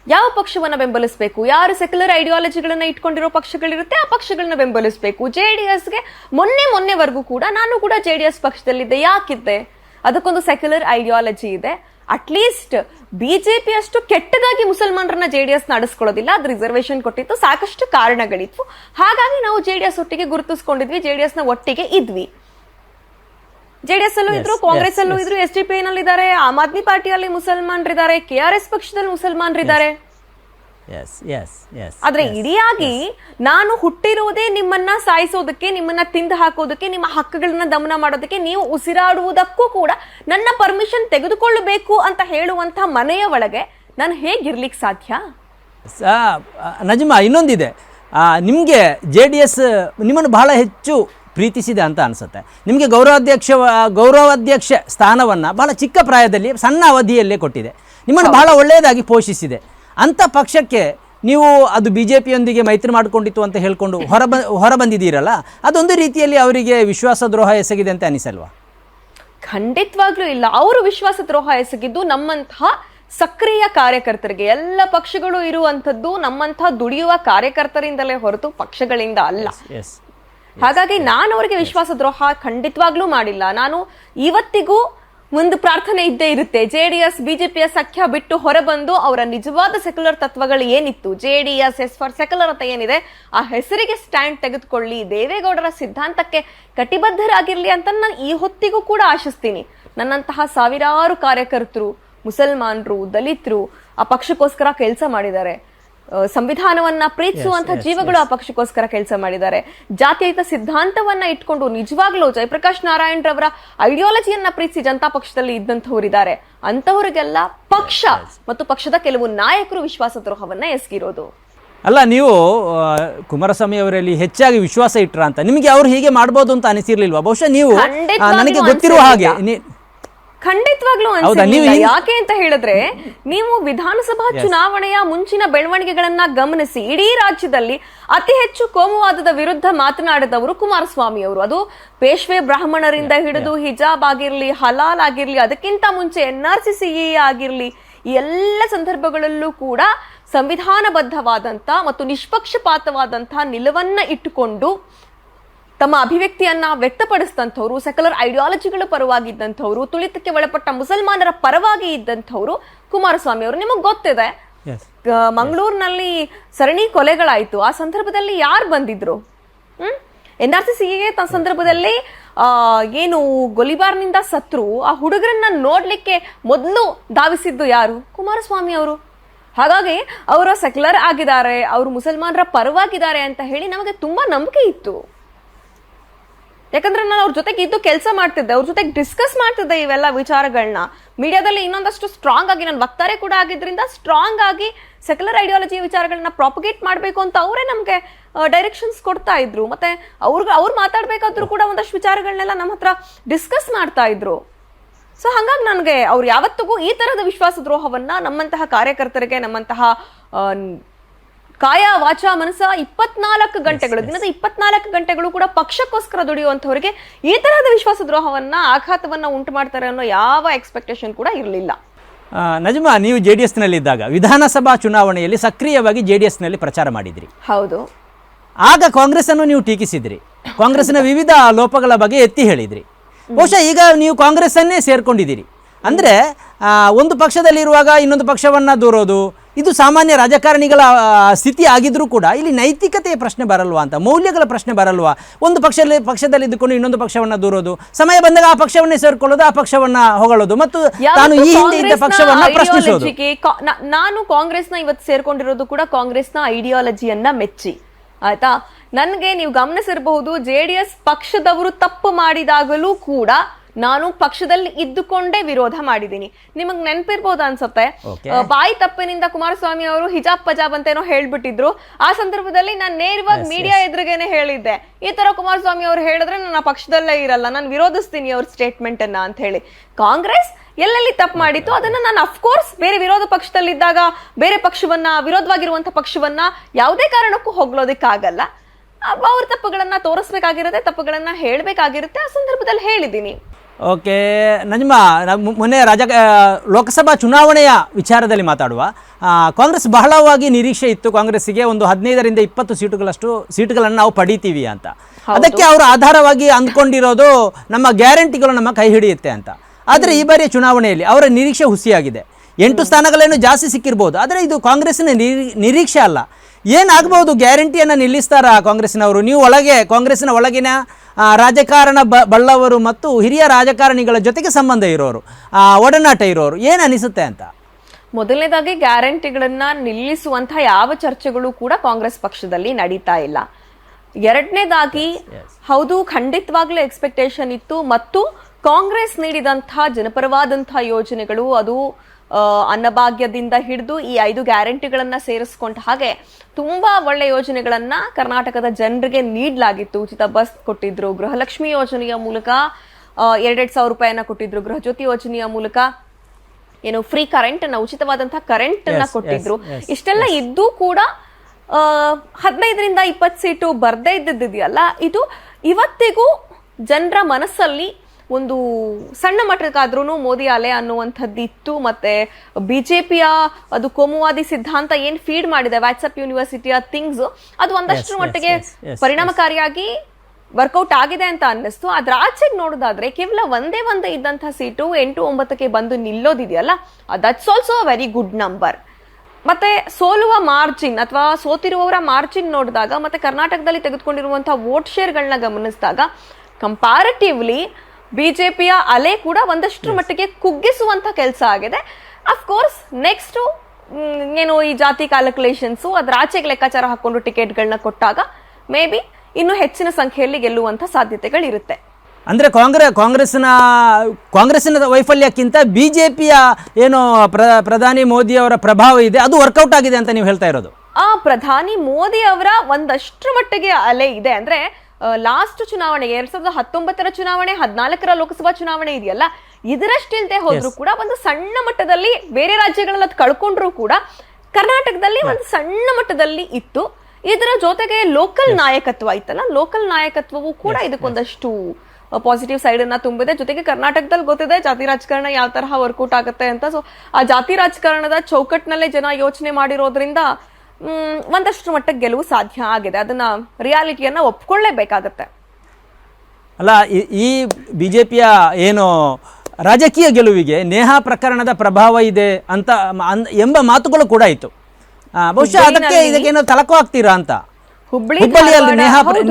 ಯಾವ ಪಕ್ಷವನ್ನು ಬೆಂಬಲಿಸಬೇಕು? ಯಾರು ಸೆಕ್ಯುಲರ್ ಐಡಿಯಾಲಜಿಗಳನ್ನ ಇಟ್ಕೊಂಡಿರೋ ಪಕ್ಷಗಳಿರುತ್ತೆ, ಆ ಪಕ್ಷಗಳನ್ನ ಬೆಂಬಲಿಸಬೇಕು. ಜೆ ಡಿ ಎಸ್ಗೆ ಮೊನ್ನೆ ಮೊನ್ನೆವರೆಗೂ ಕೂಡ ನಾನು ಕೂಡ ಜೆ ಡಿ ಎಸ್ ಪಕ್ಷದಲ್ಲಿದ್ದೆ. ಯಾಕಿದ್ದೆ? ಅದಕ್ಕೊಂದು ಸೆಕ್ಯುಲರ್ ಐಡಿಯಾಲಜಿ ಇದೆ. ಅಟ್ಲೀಸ್ಟ್ ಬಿಜೆಪಿ ಅಷ್ಟು ಕೆಟ್ಟದಾಗಿ ಮುಸಲ್ಮಾನರನ್ನ ಜೆ ಡಿ ಎಸ್ ನಡೆಸ್ಕೊಳ್ಳೋದಿಲ್ಲ. ಅದು ರಿಸರ್ವೇಶನ್ ಕೊಟ್ಟಿತ್ತು. ಸಾಕಷ್ಟು ಕಾರಣಗಳಿತ್ತು ಹಾಗಾಗಿ ನಾವು ಜೆ ಡಿ ಎಸ್ ಒಟ್ಟಿಗೆ ಗುರುತಿಸ್ಕೊಂಡಿದ್ವಿ. ಜೆ ಡಿ ಎಸ್ನ ಒಟ್ಟಿಗೆ ಇದ್ವಿ. ಜೆಡಿಎಸ್ ಅಲ್ಲೂ ಇದ್ರು ಕಾಂಗ್ರೆಸ್ ಅಲ್ಲೂ. ಇದ್ರು ಎಸ್ ಡಿ ಪಿ ನಲ್ಲಿ ಇದ್ದಾರೆ ಆಮ್ ಆದ್ಮಿ ಪಾರ್ಟಿಯಲ್ಲಿ ಮುಸಲ್ಮಾನರಿದ್ದಾರೆ ಕೆ ಆರ್ ಎಸ್ ಪಕ್ಷದಲ್ಲಿ ಮುಸಲ್ಮಾನರಿದ್ದಾರೆ. ಆದ್ರೆ ಇಡಿಯಾಗಿ ನಾನು ಹುಟ್ಟಿರುವುದೇ ನಿಮ್ಮನ್ನ ಸಾಯಿಸೋದಕ್ಕೆ ನಿಮ್ಮನ್ನ ತಿಂದು ಹಾಕೋದಕ್ಕೆ ನಿಮ್ಮ ಹಕ್ಕುಗಳನ್ನ ದಮನ ಮಾಡೋದಕ್ಕೆ ನೀವು ಉಸಿರಾಡುವುದಕ್ಕೂ ಕೂಡ ನನ್ನ ಪರ್ಮಿಷನ್ ತೆಗೆದುಕೊಳ್ಳಬೇಕು ಅಂತ ಹೇಳುವಂತ ಮನೆಯ ಒಳಗೆ ನಾನು ಹೇಗಿರ್ಲಿಕ್ಕೆ ಸಾಧ್ಯ? ನಜ್ಮಾ ಇನ್ನೊಂದಿದೆ. ನಿಮಗೆ ಜೆ ಡಿ ಎಸ್ ನಿಮ್ಮನ್ನು ಬಹಳ ಹೆಚ್ಚು ಪ್ರೀತಿಸಿದೆ ಅಂತ ಅನಿಸುತ್ತೆ. ನಿಮಗೆ ಗೌರವಾಧ್ಯಕ್ಷ ಗೌರವಾಧ್ಯಕ್ಷ ಸ್ಥಾನವನ್ನು ಬಹಳ ಚಿಕ್ಕ ಪ್ರಾಯದಲ್ಲಿ ಸಣ್ಣ ಅವಧಿಯಲ್ಲೇ ಕೊಟ್ಟಿದೆ. ನಿಮ್ಮನ್ನು ಬಹಳ ಒಳ್ಳೆಯದಾಗಿ ಪೋಷಿಸಿದೆ. ಅಂಥ ಪಕ್ಷಕ್ಕೆ ನೀವು ಅದು ಬಿ ಜೆ ಪಿಯೊಂದಿಗೆ ಮೈತ್ರಿ ಮಾಡಿಕೊಂಡಿತ್ತು ಅಂತ ಹೇಳಿಕೊಂಡು ಹೊರ ಬ ಹೊರ ಬಂದಿದ್ದೀರಲ್ಲ ಅದೊಂದು ರೀತಿಯಲ್ಲಿ ಅವರಿಗೆ ವಿಶ್ವಾಸದ್ರೋಹ ಎಸಗಿದೆ ಅಂತ ಅನಿಸಲ್ವಾ? ಖಂಡಿತವಾಗ್ಲೂ ಇಲ್ಲ. ಅವರು ವಿಶ್ವಾಸ ದ್ರೋಹ ಎಸಗಿದ್ದು ನಮ್ಮಂತಹ ಸಕ್ರಿಯ ಕಾರ್ಯಕರ್ತರಿಗೆ ಎಲ್ಲ ಪಕ್ಷಗಳು ಇರುವಂಥದ್ದು ನಮ್ಮಂತಹ ದುಡಿಯುವ ಕಾರ್ಯಕರ್ತರಿಂದಲೇ ಹೊರತು ಪಕ್ಷಗಳಿಂದ ಅಲ್ಲ. ಎಸ್ ಹಾಗಾಗಿ ನಾನು ಅವರಿಗೆ ವಿಶ್ವಾಸ ದ್ರೋಹ ಖಂಡಿತವಾಗ್ಲೂ ಮಾಡಿಲ್ಲ. ನಾನು ಇವತ್ತಿಗೂ ಒಂದು ಪ್ರಾರ್ಥನೆ ಇದ್ದೇ ಇರುತ್ತೆ. ಜೆ ಡಿ ಎಸ್ ಬಿಜೆಪಿಯ ಸಖ್ಯ ಬಿಟ್ಟು ಹೊರಬಂದು ಅವರ ನಿಜವಾದ ಸೆಕ್ಯುಲರ್ ತತ್ವಗಳು ಏನಿತ್ತು? J D S S for secular ಅಂತ ಏನಿದೆ? ಆ ಹೆಸರಿಗೆ ಸ್ಟ್ಯಾಂಡ್ ತೆಗೆದುಕೊಳ್ಳಿ. ದೇವೇಗೌಡರ ಸಿದ್ಧಾಂತಕ್ಕೆ ಕಟಿಬದ್ಧರಾಗಿರ್ಲಿ ಅಂತ ನಾನು ಈ ಹೊತ್ತಿಗೂ ಕೂಡ ಆಶಿಸ್ತೀನಿ. ನನ್ನಂತಹ ಸಾವಿರಾರು ಕಾರ್ಯಕರ್ತರು ಮುಸಲ್ಮಾನರು ದಲಿತರು ಆ ಪಕ್ಷಕ್ಕೋಸ್ಕರ ಕೆಲಸ ಮಾಡಿದ್ದಾರೆ. ಸಂವಿಧಾನವನ್ನ ಪ್ರೀತಿಸುವಂತ ಜೀವಗಳು ಆ ಪಕ್ಷಕ್ಕೋಸ್ಕರ ಕೆಲಸ ಮಾಡಿದ್ದಾರೆ. ಜಾತ್ಯತೀತ ಸಿದ್ಧಾಂತವನ್ನ ಇಟ್ಕೊಂಡು ನಿಜವಾಗ್ಲೂ ಜಯಪ್ರಕಾಶ್ ನಾರಾಯಣ್ ರವರ ಐಡಿಯಾಲಜಿಯನ್ನ ಪ್ರೀತಿಸಿ ಜನತಾ ಪಕ್ಷದಲ್ಲಿ ಇದ್ದಂಥವರಿದ್ದಾರೆ. ಅಂತವರಿಗೆಲ್ಲ ಪಕ್ಷ ಮತ್ತು ಪಕ್ಷದ ಕೆಲವು ನಾಯಕರು ವಿಶ್ವಾಸದ್ರೋಹವನ್ನ ಎಸಗಿರೋದು. ಅಲ್ಲ ನೀವು ಕುಮಾರಸ್ವಾಮಿ ಅವರಲ್ಲಿ ಹೆಚ್ಚಾಗಿ ವಿಶ್ವಾಸ ಇಟ್ರ ಅಂತ. ನಿಮಗೆ ಅವ್ರು ಹೀಗೆ ಮಾಡ್ಬೋದು ಅಂತ ಅನಿಸಿರ್ಲಿಲ್ವಾ? ಬಹುಶಃ ನೀವು ನನಗೆ ಗೊತ್ತಿರುವ ಹಾಗೆ ಖಂಡಿತವಾಗ್ಲೂ ಅನ್ಸುತ್ತೆ ನೀವು ಯಾಕೆ ಅಂತ ಹೇಳಿದ್ರೆ ನೀವು ವಿಧಾನಸಭಾ ಚುನಾವಣೆಯ ಮುಂಚಿನ ಬೆಳವಣಿಗೆಗಳನ್ನ ಗಮನಿಸಿ. ಇಡೀ ರಾಜ್ಯದಲ್ಲಿ ಅತಿ ಹೆಚ್ಚು ಕೋಮುವಾದದ ವಿರುದ್ಧ ಮಾತನಾಡಿದವರು ಕುಮಾರಸ್ವಾಮಿ ಅವರು. ಅದು ಪೇಶ್ವೆ ಬ್ರಾಹ್ಮಣರಿಂದ ಹಿಡಿದು ಹಿಜಾಬ್ ಆಗಿರ್ಲಿ ಹಲಾಲ್ ಆಗಿರ್ಲಿ ಅದಕ್ಕಿಂತ ಮುಂಚೆ ಎನ್ ಆರ್ ಸಿ ಸಿಇ ಆಗಿರ್ಲಿ ಈ ಎಲ್ಲ ಸಂದರ್ಭಗಳಲ್ಲೂ ಕೂಡ ಸಂವಿಧಾನಬದ್ಧವಾದಂತ ಮತ್ತು ನಿಷ್ಪಕ್ಷಪಾತವಾದಂತಹ ನಿಲುವನ್ನ ಇಟ್ಟುಕೊಂಡು ತಮ್ಮ ಅಭಿವ್ಯಕ್ತಿಯನ್ನ ವ್ಯಕ್ತಪಡಿಸಿದಂಥವ್ರು ಸೆಕ್ಯುಲರ್ ಐಡಿಯಾಲಜಿಗಳ ಪರವಾಗಿದ್ದಂಥವ್ರು ತುಳಿತಕ್ಕೆ ಒಳಪಟ್ಟ ಮುಸಲ್ಮಾನರ ಪರವಾಗಿ ಇದ್ದಂಥವ್ರು ಕುಮಾರಸ್ವಾಮಿ ಅವರು. ನಿಮಗೆ ಗೊತ್ತಿದೆ. ಮಂಗಳೂರಿನಲ್ಲಿ ಸರಣಿ ಕೊಲೆಗಳಾಯ್ತು. ಆ ಸಂದರ್ಭದಲ್ಲಿ ಯಾರು ಬಂದಿದ್ರು? ಹ್ಮ್? ಎನ್ ಆರ್ ಸಿ ಸಿಗೆ ಸಂದರ್ಭದಲ್ಲಿ ಏನು ಗೊಲಿಬಾರ್ನಿಂದ ಸತ್ರು ಆ ಹುಡುಗರನ್ನ ನೋಡ್ಲಿಕ್ಕೆ ಮೊದಲು ಧಾವಿಸಿದ್ದು ಯಾರು? ಕುಮಾರಸ್ವಾಮಿ ಅವರು. ಹಾಗಾಗಿ ಅವರು ಸೆಕ್ಯುಲರ್ ಆಗಿದ್ದಾರೆ ಅವರು ಮುಸಲ್ಮಾನರ ಪರವಾಗಿದ್ದಾರೆ ಅಂತ ಹೇಳಿ ನಮಗೆ ತುಂಬಾ ನಂಬಿಕೆ ಇತ್ತು. ಯಾಕಂದ್ರೆ ನಾನು ಅವ್ರ ಜೊತೆಗೆ ಇದ್ದು ಕೆಲಸ ಮಾಡ್ತಿದ್ದೆ, ಅವ್ರ ಜೊತೆಗೆ ಡಿಸ್ಕಸ್ ಮಾಡ್ತಿದ್ದೆ ಇವೆಲ್ಲ ವಿಚಾರಗಳನ್ನ ಮೀಡಿಯಾದಲ್ಲಿ ಇನ್ನೊಂದಷ್ಟು ಸ್ಟ್ರಾಂಗ್ ಆಗಿ ನಾನು ವಕ್ತಾರೆ ಕೂಡ ಆಗಿದ್ರಿಂದ ಸ್ಟ್ರಾಂಗ್ ಆಗಿ ಸೆಕ್ಯುಲರ್ ಐಡಿಯಾಲಜಿ ವಿಚಾರಗಳನ್ನ ಪ್ರಾಪಗೇಟ್ ಮಾಡಬೇಕು ಅಂತ ಅವರೇ ನಮಗೆ ಡೈರೆಕ್ಷನ್ಸ್ ಕೊಡ್ತಾ ಇದ್ರು. ಮತ್ತೆ ಅವ್ರಿಗೆ, ಅವ್ರು ಮಾತಾಡ್ಬೇಕಾದ್ರೂ ಕೂಡ ಒಂದಷ್ಟು ವಿಚಾರಗಳನ್ನೆಲ್ಲ ನಮ್ಮ ಹತ್ರ ಡಿಸ್ಕಸ್ ಮಾಡ್ತಾ ಇದ್ರು. ಸೊ ಹಂಗಾಗಿ ನನಗೆ ಅವ್ರು ಯಾವತ್ತಿಗೂ ಈ ತರದ ವಿಶ್ವಾಸ ದ್ರೋಹವನ್ನ ನಮ್ಮಂತಹ ಕಾರ್ಯಕರ್ತರಿಗೆ, ನಮ್ಮಂತಹ ಕಾಯ ವಾಚ ಮನಸ ಇಪ್ಪತ್ನಾಲ್ಕು ಗಂಟೆಗಳು ದಿನದ ಇಪ್ಪತ್ನಾಲ್ಕು ಗಂಟೆಗಳು ಕೂಡ ಪಕ್ಷಕ್ಕೋಸ್ಕರ ದುಡಿಯುವಂತವರಿಗೆ ಈ ತರಹದ ವಿಶ್ವಾಸ ದ್ರೋಹವನ್ನ ಆಘಾತವನ್ನ ಉಂಟು ಮಾಡ್ತಾರೆ ಅನ್ನೋ ಯಾವ ಎಕ್ಸ್ಪೆಕ್ಟೇಷನ್ ಕೂಡ ಇರಲಿಲ್ಲ. ನಜಮಾ ನೀವು ಜೆ ಡಿ ಎಸ್ನಲ್ಲಿದ್ದಾಗ ವಿಧಾನಸಭಾ ಚುನಾವಣೆಯಲ್ಲಿ ಸಕ್ರಿಯವಾಗಿ ಜೆ ಡಿ ಎಸ್ನಲ್ಲಿ ಪ್ರಚಾರ ಮಾಡಿದ್ರಿ. ಹೌದು. ಆಗ ಕಾಂಗ್ರೆಸ್ಸನ್ನು ನೀವು ಟೀಕಿಸಿದ್ರಿ. ಕಾಂಗ್ರೆಸ್ನ ವಿವಿಧ ಲೋಪಗಳ ಬಗ್ಗೆ ಎತ್ತಿ ಹೇಳಿದ್ರಿ. ಬಹುಶಃ ಈಗ ನೀವು ಕಾಂಗ್ರೆಸ್ಸನ್ನೇ ಸೇರ್ಕೊಂಡಿದ್ದೀರಿ. ಅಂದ್ರೆ ಒಂದು ಪಕ್ಷದಲ್ಲಿರುವಾಗ ಇನ್ನೊಂದು ಪಕ್ಷವನ್ನ ದೂರೋದು ಇದು ಸಾಮಾನ್ಯ ರಾಜಕಾರಣಿಗಳ ಸ್ಥಿತಿ ಆಗಿದ್ರೂ ಕೂಡ ಇಲ್ಲಿ ನೈತಿಕತೆಯ ಪ್ರಶ್ನೆ ಬರಲ್ವಾ ಅಂತ ಮೌಲ್ಯಗಳ ಪ್ರಶ್ನೆ ಬರಲ್ವಾ? ಒಂದು ಪಕ್ಷದಲ್ಲಿ ಪಕ್ಷದಲ್ಲಿ ಇದ್ದುಕೊಂಡು ಇನ್ನೊಂದು ಪಕ್ಷವನ್ನು ದೂರೋದು ಸಮಯ ಬಂದಾಗ ಆ ಪಕ್ಷವನ್ನೇ ಸೇರಿಕೊಳ್ಳೋದು ಆ ಪಕ್ಷವನ್ನ ಹೊಗಳೋದು ಮತ್ತು ತಾನು ಈ ಹಿಂದೆ ಇದ್ದ ಪಕ್ಷವನ್ನ ಪ್ರಶ್ನಿಸೋದು. ನಾನು ಕಾಂಗ್ರೆಸ್ನ ಇವತ್ತು ಸೇರ್ಕೊಂಡಿರೋದು ಕೂಡ ಕಾಂಗ್ರೆಸ್ನ ಐಡಿಯಾಲಜಿಯನ್ನ ಮೆಚ್ಚಿ ಆಯ್ತಾ? ನನ್ಗೆ ನೀವು ಗಮನಿಸಿರಬಹುದು ಜೆಡಿಎಸ್ ಪಕ್ಷದವರು ತಪ್ಪು ಮಾಡಿದಾಗಲೂ ಕೂಡ ನಾನು ಪಕ್ಷದಲ್ಲಿ ಇದ್ದುಕೊಂಡೇ ವಿರೋಧ ಮಾಡಿದ್ದೀನಿ. ನಿಮಗ್ ನೆನಪಿರ್ಬೋದು ಅನ್ಸುತ್ತೆ? ಬಾಯಿ ತಪ್ಪಿನಿಂದ ಕುಮಾರಸ್ವಾಮಿ ಅವರು ಹಿಜಾಬ್ ಪಜಾಬ್ ಅಂತೇನೋ ಹೇಳ್ಬಿಟ್ಟಿದ್ರು. ಆ ಸಂದರ್ಭದಲ್ಲಿ ನಾನು ನೇರವಾಗಿ ಮೀಡಿಯಾ ಎದುರಿಗೇನೆ ಹೇಳಿದ್ದೆ. ಈ ತರ ಕುಮಾರಸ್ವಾಮಿ ಅವರು ಹೇಳಿದ್ರೆ ನನ್ನ ಪಕ್ಷದಲ್ಲೇ ಇರಲ್ಲ ನಾನು ವಿರೋಧಿಸ್ತೀನಿ ಅವ್ರ ಸ್ಟೇಟ್ಮೆಂಟ್ ಅನ್ನ ಅಂತ ಹೇಳಿ. ಕಾಂಗ್ರೆಸ್ ಎಲ್ಲೆಲ್ಲಿ ತಪ್ಪು ಮಾಡಿತ್ತು? ಅದನ್ನ ನಾನು ಅಫ್ಕೋರ್ಸ್ ಬೇರೆ ವಿರೋಧ ಪಕ್ಷದಲ್ಲಿದ್ದಾಗ ಬೇರೆ ಪಕ್ಷವನ್ನ ವಿರೋಧವಾಗಿರುವಂತ ಪಕ್ಷವನ್ನ ಯಾವುದೇ ಕಾರಣಕ್ಕೂ ಹೊಗಳೋದಕ್ಕಾಗಲ್ಲ ಅವ್- ಅವ್ರ ತಪ್ಪುಗಳನ್ನ ತೋರಿಸ್ಬೇಕಾಗಿರುತ್ತೆ ತಪ್ಪುಗಳನ್ನ ಹೇಳ್ಬೇಕಾಗಿರುತ್ತೆ ಆ ಸಂದರ್ಭದಲ್ಲಿ ಹೇಳಿದ್ದೀನಿ. ಓಕೆ ನಂಜಮ್ಮ ಮೊನ್ನೆ ರಾಜ ಲೋಕಸಭಾ ಚುನಾವಣೆಯ ವಿಚಾರದಲ್ಲಿ ಮಾತಾಡುವ ಕಾಂಗ್ರೆಸ್ ಬಹಳವಾಗಿ ನಿರೀಕ್ಷೆ ಇತ್ತು ಕಾಂಗ್ರೆಸ್ಸಿಗೆ ಒಂದು ಹದಿನೈದರಿಂದ ಇಪ್ಪತ್ತು ಸೀಟುಗಳಷ್ಟು ಸೀಟುಗಳನ್ನು ನಾವು ಪಡಿತೀವಿ ಅಂತ. ಅದಕ್ಕೆ ಅವರು ಆಧಾರವಾಗಿ ಅಂದ್ಕೊಂಡಿರೋದು ನಮ್ಮ ಗ್ಯಾರಂಟಿಗಳು ನಮ್ಮ ಕೈ ಹಿಡಿಯುತ್ತೆ ಅಂತ. ಆದರೆ ಈ ಬಾರಿಯ ಚುನಾವಣೆಯಲ್ಲಿ ಅವರ ನಿರೀಕ್ಷೆ ಹುಸಿಯಾಗಿದೆ. ಎಂಟು ಸ್ಥಾನಗಳೇನು ಜಾಸ್ತಿ ಸಿಕ್ಕಿರ್ಬೋದು. ಆದರೆ ಇದು ಕಾಂಗ್ರೆಸ್ಸಿನ ನಿರೀಕ್ಷೆ ಅಲ್ಲ. ಏನಾಗಬಹುದು? ಗ್ಯಾರಂಟಿಯನ್ನು ನಿಲ್ಲಿಸ್ತಾರಾ ಕಾಂಗ್ರೆಸ್ನವರು ನೀವು ಒಳಗೆ ಕಾಂಗ್ರೆಸ್ನ ಒಳಗಿನ ರಾಜಕಾರಣ ಬ ಬಳ್ಳವರು ಮತ್ತು ಹಿರಿಯ ರಾಜಕಾರಣಿಗಳ ಜೊತೆಗೆ ಸಂಬಂಧ ಇರೋರು ಒಡನಾಟ ಇರೋರು, ಏನು ಅನಿಸುತ್ತೆ ಅಂತ? ಮೊದಲನೇದಾಗಿ ಗ್ಯಾರಂಟಿಗಳನ್ನ ನಿಲ್ಲಿಸುವಂತಹ ಯಾವ ಚರ್ಚೆಗಳು ಕೂಡ ಕಾಂಗ್ರೆಸ್ ಪಕ್ಷದಲ್ಲಿ ನಡೀತಾ ಇಲ್ಲ. ಎರಡನೇದಾಗಿ, ಹೌದು, ಖಂಡಿತವಾಗ್ಲೂ ಎಕ್ಸ್ಪೆಕ್ಟೇಷನ್ ಇತ್ತು ಮತ್ತು ಕಾಂಗ್ರೆಸ್ ನೀಡಿದಂತಹ ಜನಪರವಾದಂತಹ ಯೋಜನೆಗಳು, ಅದು ಅನ್ನಭಾಗ್ಯದಿಂದ ಹಿಡಿದು ಈ ಐದು ಗ್ಯಾರಂಟಿಗಳನ್ನ ಸೇರಿಸ್ಕೊಂಡ ಹಾಗೆ ತುಂಬಾ ಒಳ್ಳೆ ಯೋಜನೆಗಳನ್ನ ಕರ್ನಾಟಕದ ಜನರಿಗೆ ನೀಡಲಾಗಿತ್ತು. ಉಚಿತ ಬಸ್ ಕೊಟ್ಟಿದ್ರು ಗೃಹಲಕ್ಷ್ಮಿ ಯೋಜನೆಯ ಮೂಲಕ ಎರಡೆರಡು ಸಾವಿರ ರೂಪಾಯಿಯನ್ನ ಕೊಟ್ಟಿದ್ರು ಗೃಹ ಜ್ಯೋತಿ ಯೋಜನೆಯ ಮೂಲಕ ಏನು ಫ್ರೀ ಕರೆಂಟ್ ಅನ್ನ ಉಚಿತವಾದಂತಹ ಕರೆಂಟ್ ಅನ್ನ ಕೊಟ್ಟಿದ್ರು. ಇಷ್ಟೆಲ್ಲ ಇದ್ದು ಕೂಡ ಹದಿನೈದರಿಂದ ಇಪ್ಪತ್ತು ಸೀಟು ಬರ್ದೇ ಇದ್ದಿದ್ದಿದೆಯಲ್ಲ ಇದು ಇವತ್ತಿಗೂ ಜನರ ಮನಸ್ಸಲ್ಲಿ ಒಂದು ಸಣ್ಣ ಮಟ್ಟಕ್ಕಾದ್ರೂ ಮೋದಿ ಅಲೆ ಅನ್ನುವಂಥದ್ದು ಇತ್ತು. ಮತ್ತೆ ಬಿಜೆಪಿಯ ಅದು ಕೋಮುವಾದಿ ಸಿದ್ಧಾಂತ ಏನ್ ಫೀಡ್ ಮಾಡಿದೆ? ವಾಟ್ಸಪ್ ಯೂನಿವರ್ಸಿಟಿಯ ಥಿಂಗ್ಸ್ ಅದು ಒಂದಷ್ಟು ಮಟ್ಟಿಗೆ ಪರಿಣಾಮಕಾರಿಯಾಗಿ ವರ್ಕೌಟ್ ಆಗಿದೆ ಅಂತ ಅನ್ನಿಸ್ತು. ಅದ್ರ ಆಚೆಗೆ ನೋಡೋದಾದ್ರೆ ಕೇವಲ ಒಂದೇ ಒಂದೇ ಇದ್ದಂಥ ಸೀಟು ಎಂಟು ಒಂಬತ್ತಕ್ಕೆ ಬಂದು ನಿಲ್ಲೋದಿದೆಯಲ್ಲ? That's also very good number ಮತ್ತೆ ಸೋಲುವ ಮಾರ್ಜಿನ್ ಅಥವಾ ಸೋತಿರುವವರ ಮಾರ್ಜಿನ್ ನೋಡಿದಾಗ ಮತ್ತೆ ಕರ್ನಾಟಕದಲ್ಲಿ ತೆಗೆದುಕೊಂಡಿರುವಂತಹ ವೋಟ್ ಶೇರ್ಗಳನ್ನ ಗಮನಿಸಿದಾಗ ಕಂಪ್ಯಾರಿಟಿವ್ಲಿ ಬಿಜೆಪಿಯ ಅಲೆ ಕೂಡ ಒಂದಷ್ಟು ಮಟ್ಟಿಗೆ ಕುಗ್ಗಿಸುವಂತ ಕೆಲಸ ಆಗಿದೆ. ಅಫ್ಕೋರ್ಸ್ ನೆಕ್ಸ್ಟ್ ಏನು ಈ ಜಾತಿ ಕ್ಯಾಲ್ಕುಲೇಷನ್ಸ್ ಅದ್ರ ಆಚೆಗೆ ಲೆಕ್ಕಾಚಾರ ಹಾಕೊಂಡು ಟಿಕೆಟ್ಗಳನ್ನ ಕೊಟ್ಟಾಗ ಮೇ ಬಿ ಇನ್ನು ಹೆಚ್ಚಿನ ಸಂಖ್ಯೆಯಲ್ಲಿ ಗೆಲ್ಲುವಂತ ಸಾಧ್ಯತೆಗಳಿರುತ್ತೆ. ಅಂದರೆ ಕಾಂಗ್ರೆ ಕಾಂಗ್ರೆಸ್ನ ಕಾಂಗ್ರೆಸ್ಸಿನ ವೈಫಲ್ಯಕ್ಕಿಂತ ಬಿ ಜೆ ಪಿಯ ಏನು ಪ್ರ ಪ್ರಧಾನಿ ಮೋದಿ ಅವರ ಪ್ರಭಾವ ಇದೆ ಅದು ವರ್ಕೌಟ್ ಆಗಿದೆ ಅಂತ ನೀವು ಹೇಳ್ತಾ ಇರೋದು. ಆ ಪ್ರಧಾನಿ ಮೋದಿ ಅವರ ಒಂದಷ್ಟು ಮಟ್ಟಿಗೆ ಅಲೆ ಇದೆ. ಅಂದ್ರೆ ಲಾಸ್ಟ್ ಚುನಾವಣೆ ಎರಡ್ ಸಾವಿರದ ಹತ್ತೊಂಬತ್ತರ ಚುನಾವಣೆ ಹದಿನಾಲ್ಕರ ಲೋಕಸಭಾ ಚುನಾವಣೆ ಇದೆಯಲ್ಲ? ಇದರಷ್ಟಿಲ್ದೆ ಹೋದ್ರು ಕೂಡ ಒಂದು ಸಣ್ಣ ಮಟ್ಟದಲ್ಲಿ ಬೇರೆ ರಾಜ್ಯಗಳಲ್ಲಿ ಅದು ಕಳ್ಕೊಂಡ್ರು ಕೂಡ ಕರ್ನಾಟಕದಲ್ಲಿ ಒಂದು ಸಣ್ಣ ಮಟ್ಟದಲ್ಲಿ ಇತ್ತು. ಇದರ ಜೊತೆಗೆ ಲೋಕಲ್ ನಾಯಕತ್ವ ಇತ್ತಲ್ಲ? ಲೋಕಲ್ ನಾಯಕತ್ವವು ಕೂಡ ಇದಕ್ಕೊಂದಷ್ಟು ಪಾಸಿಟಿವ್ ಸೈಡ್ ಅನ್ನ ತುಂಬಿದೆ. ಜೊತೆಗೆ ಕರ್ನಾಟಕದಲ್ಲಿ ಗೊತ್ತಿದೆ ಜಾತಿ ರಾಜಕಾರಣ ಯಾವ ತರಹ ವರ್ಕೌಟ್ ಆಗುತ್ತೆ ಅಂತ. ಸೊ ಆ ಜಾತಿ ರಾಜಕಾರಣದ ಚೌಕಟ್ಟಿನಲ್ಲೇ ಜನ ಯೋಚನೆ ಮಾಡಿರೋದ್ರಿಂದ ಒಂದಷ್ಟು ಮಟ್ಟಕ್ಕೆ ಗೆಲುವು ಸಾಧ್ಯ ಆಗಿದೆ. ಅದನ್ನ ರಿಯಾಲಿಟಿಯನ್ನ ಒಪ್ಕೊಳ್ಳೇಬೇಕಾಗತ್ತೆ. ಅಲ್ಲ ಈ- ಬಿ ಜೆ ಪಿಯ ಏನು ರಾಜಕೀಯ ಗೆಲುವಿಗೆ ನೇಹಾ ಪ್ರಕರಣದ ಪ್ರಭಾವ ಇದೆ ಅಂತ ಎಂಬ ಮಾತುಗಳು ಕೂಡ ಇತ್ತು. ಬಹುಶಃ ಅದಕ್ಕೆ ಇದಕ್ಕೇನೋ ತಲಕೋ ಆಗ್ತೀರಾ ಅಂತ? ಹುಬ್ಬಳ್ಳಿ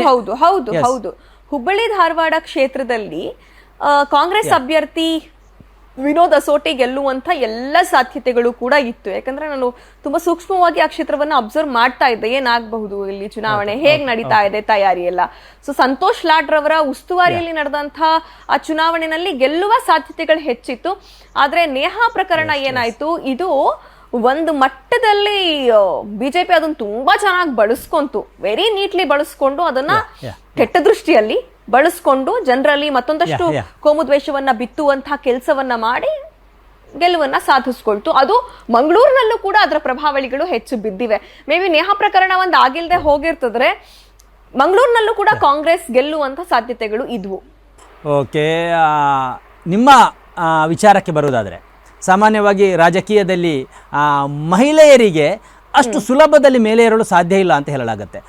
ಹೌದು ಹೌದು ಹೌದು ಹುಬ್ಬಳ್ಳಿ ಧಾರವಾಡ ಕ್ಷೇತ್ರದಲ್ಲಿ ಕಾಂಗ್ರೆಸ್ ಅಭ್ಯರ್ಥಿ ವಿನೋದ್ ಅಸೋಟಿ ಗೆಲ್ಲುವಂತ ಎಲ್ಲ ಸಾಧ್ಯತೆಗಳು ಕೂಡ ಇತ್ತು. ಯಾಕಂದ್ರೆ ನಾನು ತುಂಬಾ ಸೂಕ್ಷ್ಮವಾಗಿ ಆ ಕ್ಷೇತ್ರವನ್ನ ಅಬ್ಸರ್ವ್ ಮಾಡ್ತಾ ಇದ್ದೆ. ಏನಾಗಬಹುದು ಇಲ್ಲಿ ಚುನಾವಣೆ? ಹೇಗ್ ನಡೀತಾ ಇದೆ ತಯಾರಿ ಎಲ್ಲ? ಸೊ ಸಂತೋಷ್ ಲಾಡ್ ರವರ ಉಸ್ತುವಾರಿಯಲ್ಲಿ ನಡೆದಂತ ಆ ಚುನಾವಣೆಯಲ್ಲಿ ಗೆಲ್ಲುವ ಸಾಧ್ಯತೆಗಳು ಹೆಚ್ಚಿತ್ತು. ಆದ್ರೆ ನೇಹಾ ಪ್ರಕರಣ ಏನಾಯ್ತು? ಇದು ಒಂದು ಮಟ್ಟದಲ್ಲಿ ಬಿಜೆಪಿ ಅದನ್ನ ತುಂಬಾ ಚೆನ್ನಾಗಿ ಬಳಸ್ಕೊಂತು. ವೆರಿ ನೀಟ್ಲಿ ಬಳಸ್ಕೊಂಡು ಅದನ್ನ ಕೆಟ್ಟ ದೃಷ್ಟಿಯಲ್ಲಿ ಬಳಸ್ಕೊಂಡು ಜನರಲ್ಲಿ ಮತ್ತೊಂದಷ್ಟು ಕೋಮುದ್ವೇಷವನ್ನ ಬಿತ್ತುವಂತಹ ಕೆಲಸವನ್ನ ಮಾಡಿ ಗೆಲುವನ್ನ ಸಾಧಿಸ್ಕೊಳ್ತು. ಅದು ಮಂಗಳೂರಿನಲ್ಲೂ ಕೂಡ ಅದರ ಪ್ರಭಾವಳಿಗಳು ಹೆಚ್ಚು ಬಿದ್ದಿವೆ. ಮೇ ಬಿ ನೇಹಾ ಪ್ರಕರಣ ಒಂದು ಆಗಿಲ್ಲದೆ ಹೋಗಿರ್ತದ್ರೆ ಮಂಗಳೂರಿನಲ್ಲೂ ಕೂಡ ಕಾಂಗ್ರೆಸ್ ಗೆಲ್ಲುವಂತ ಸಾಧ್ಯತೆಗಳು ಇದ್ವು. ಓಕೆ ನಿಮ್ಮ ವಿಚಾರಕ್ಕೆ ಬರುವುದಾದರೆ ಸಾಮಾನ್ಯವಾಗಿ ರಾಜಕೀಯದಲ್ಲಿ ಮಹಿಳೆಯರಿಗೆ ಅಷ್ಟು ಸುಲಭದಲ್ಲಿ ಮೇಲೆ ಏರಲು ಸಾಧ್ಯ ಇಲ್ಲ ಅಂತ ಹೇಳಲಾಗುತ್ತೆ.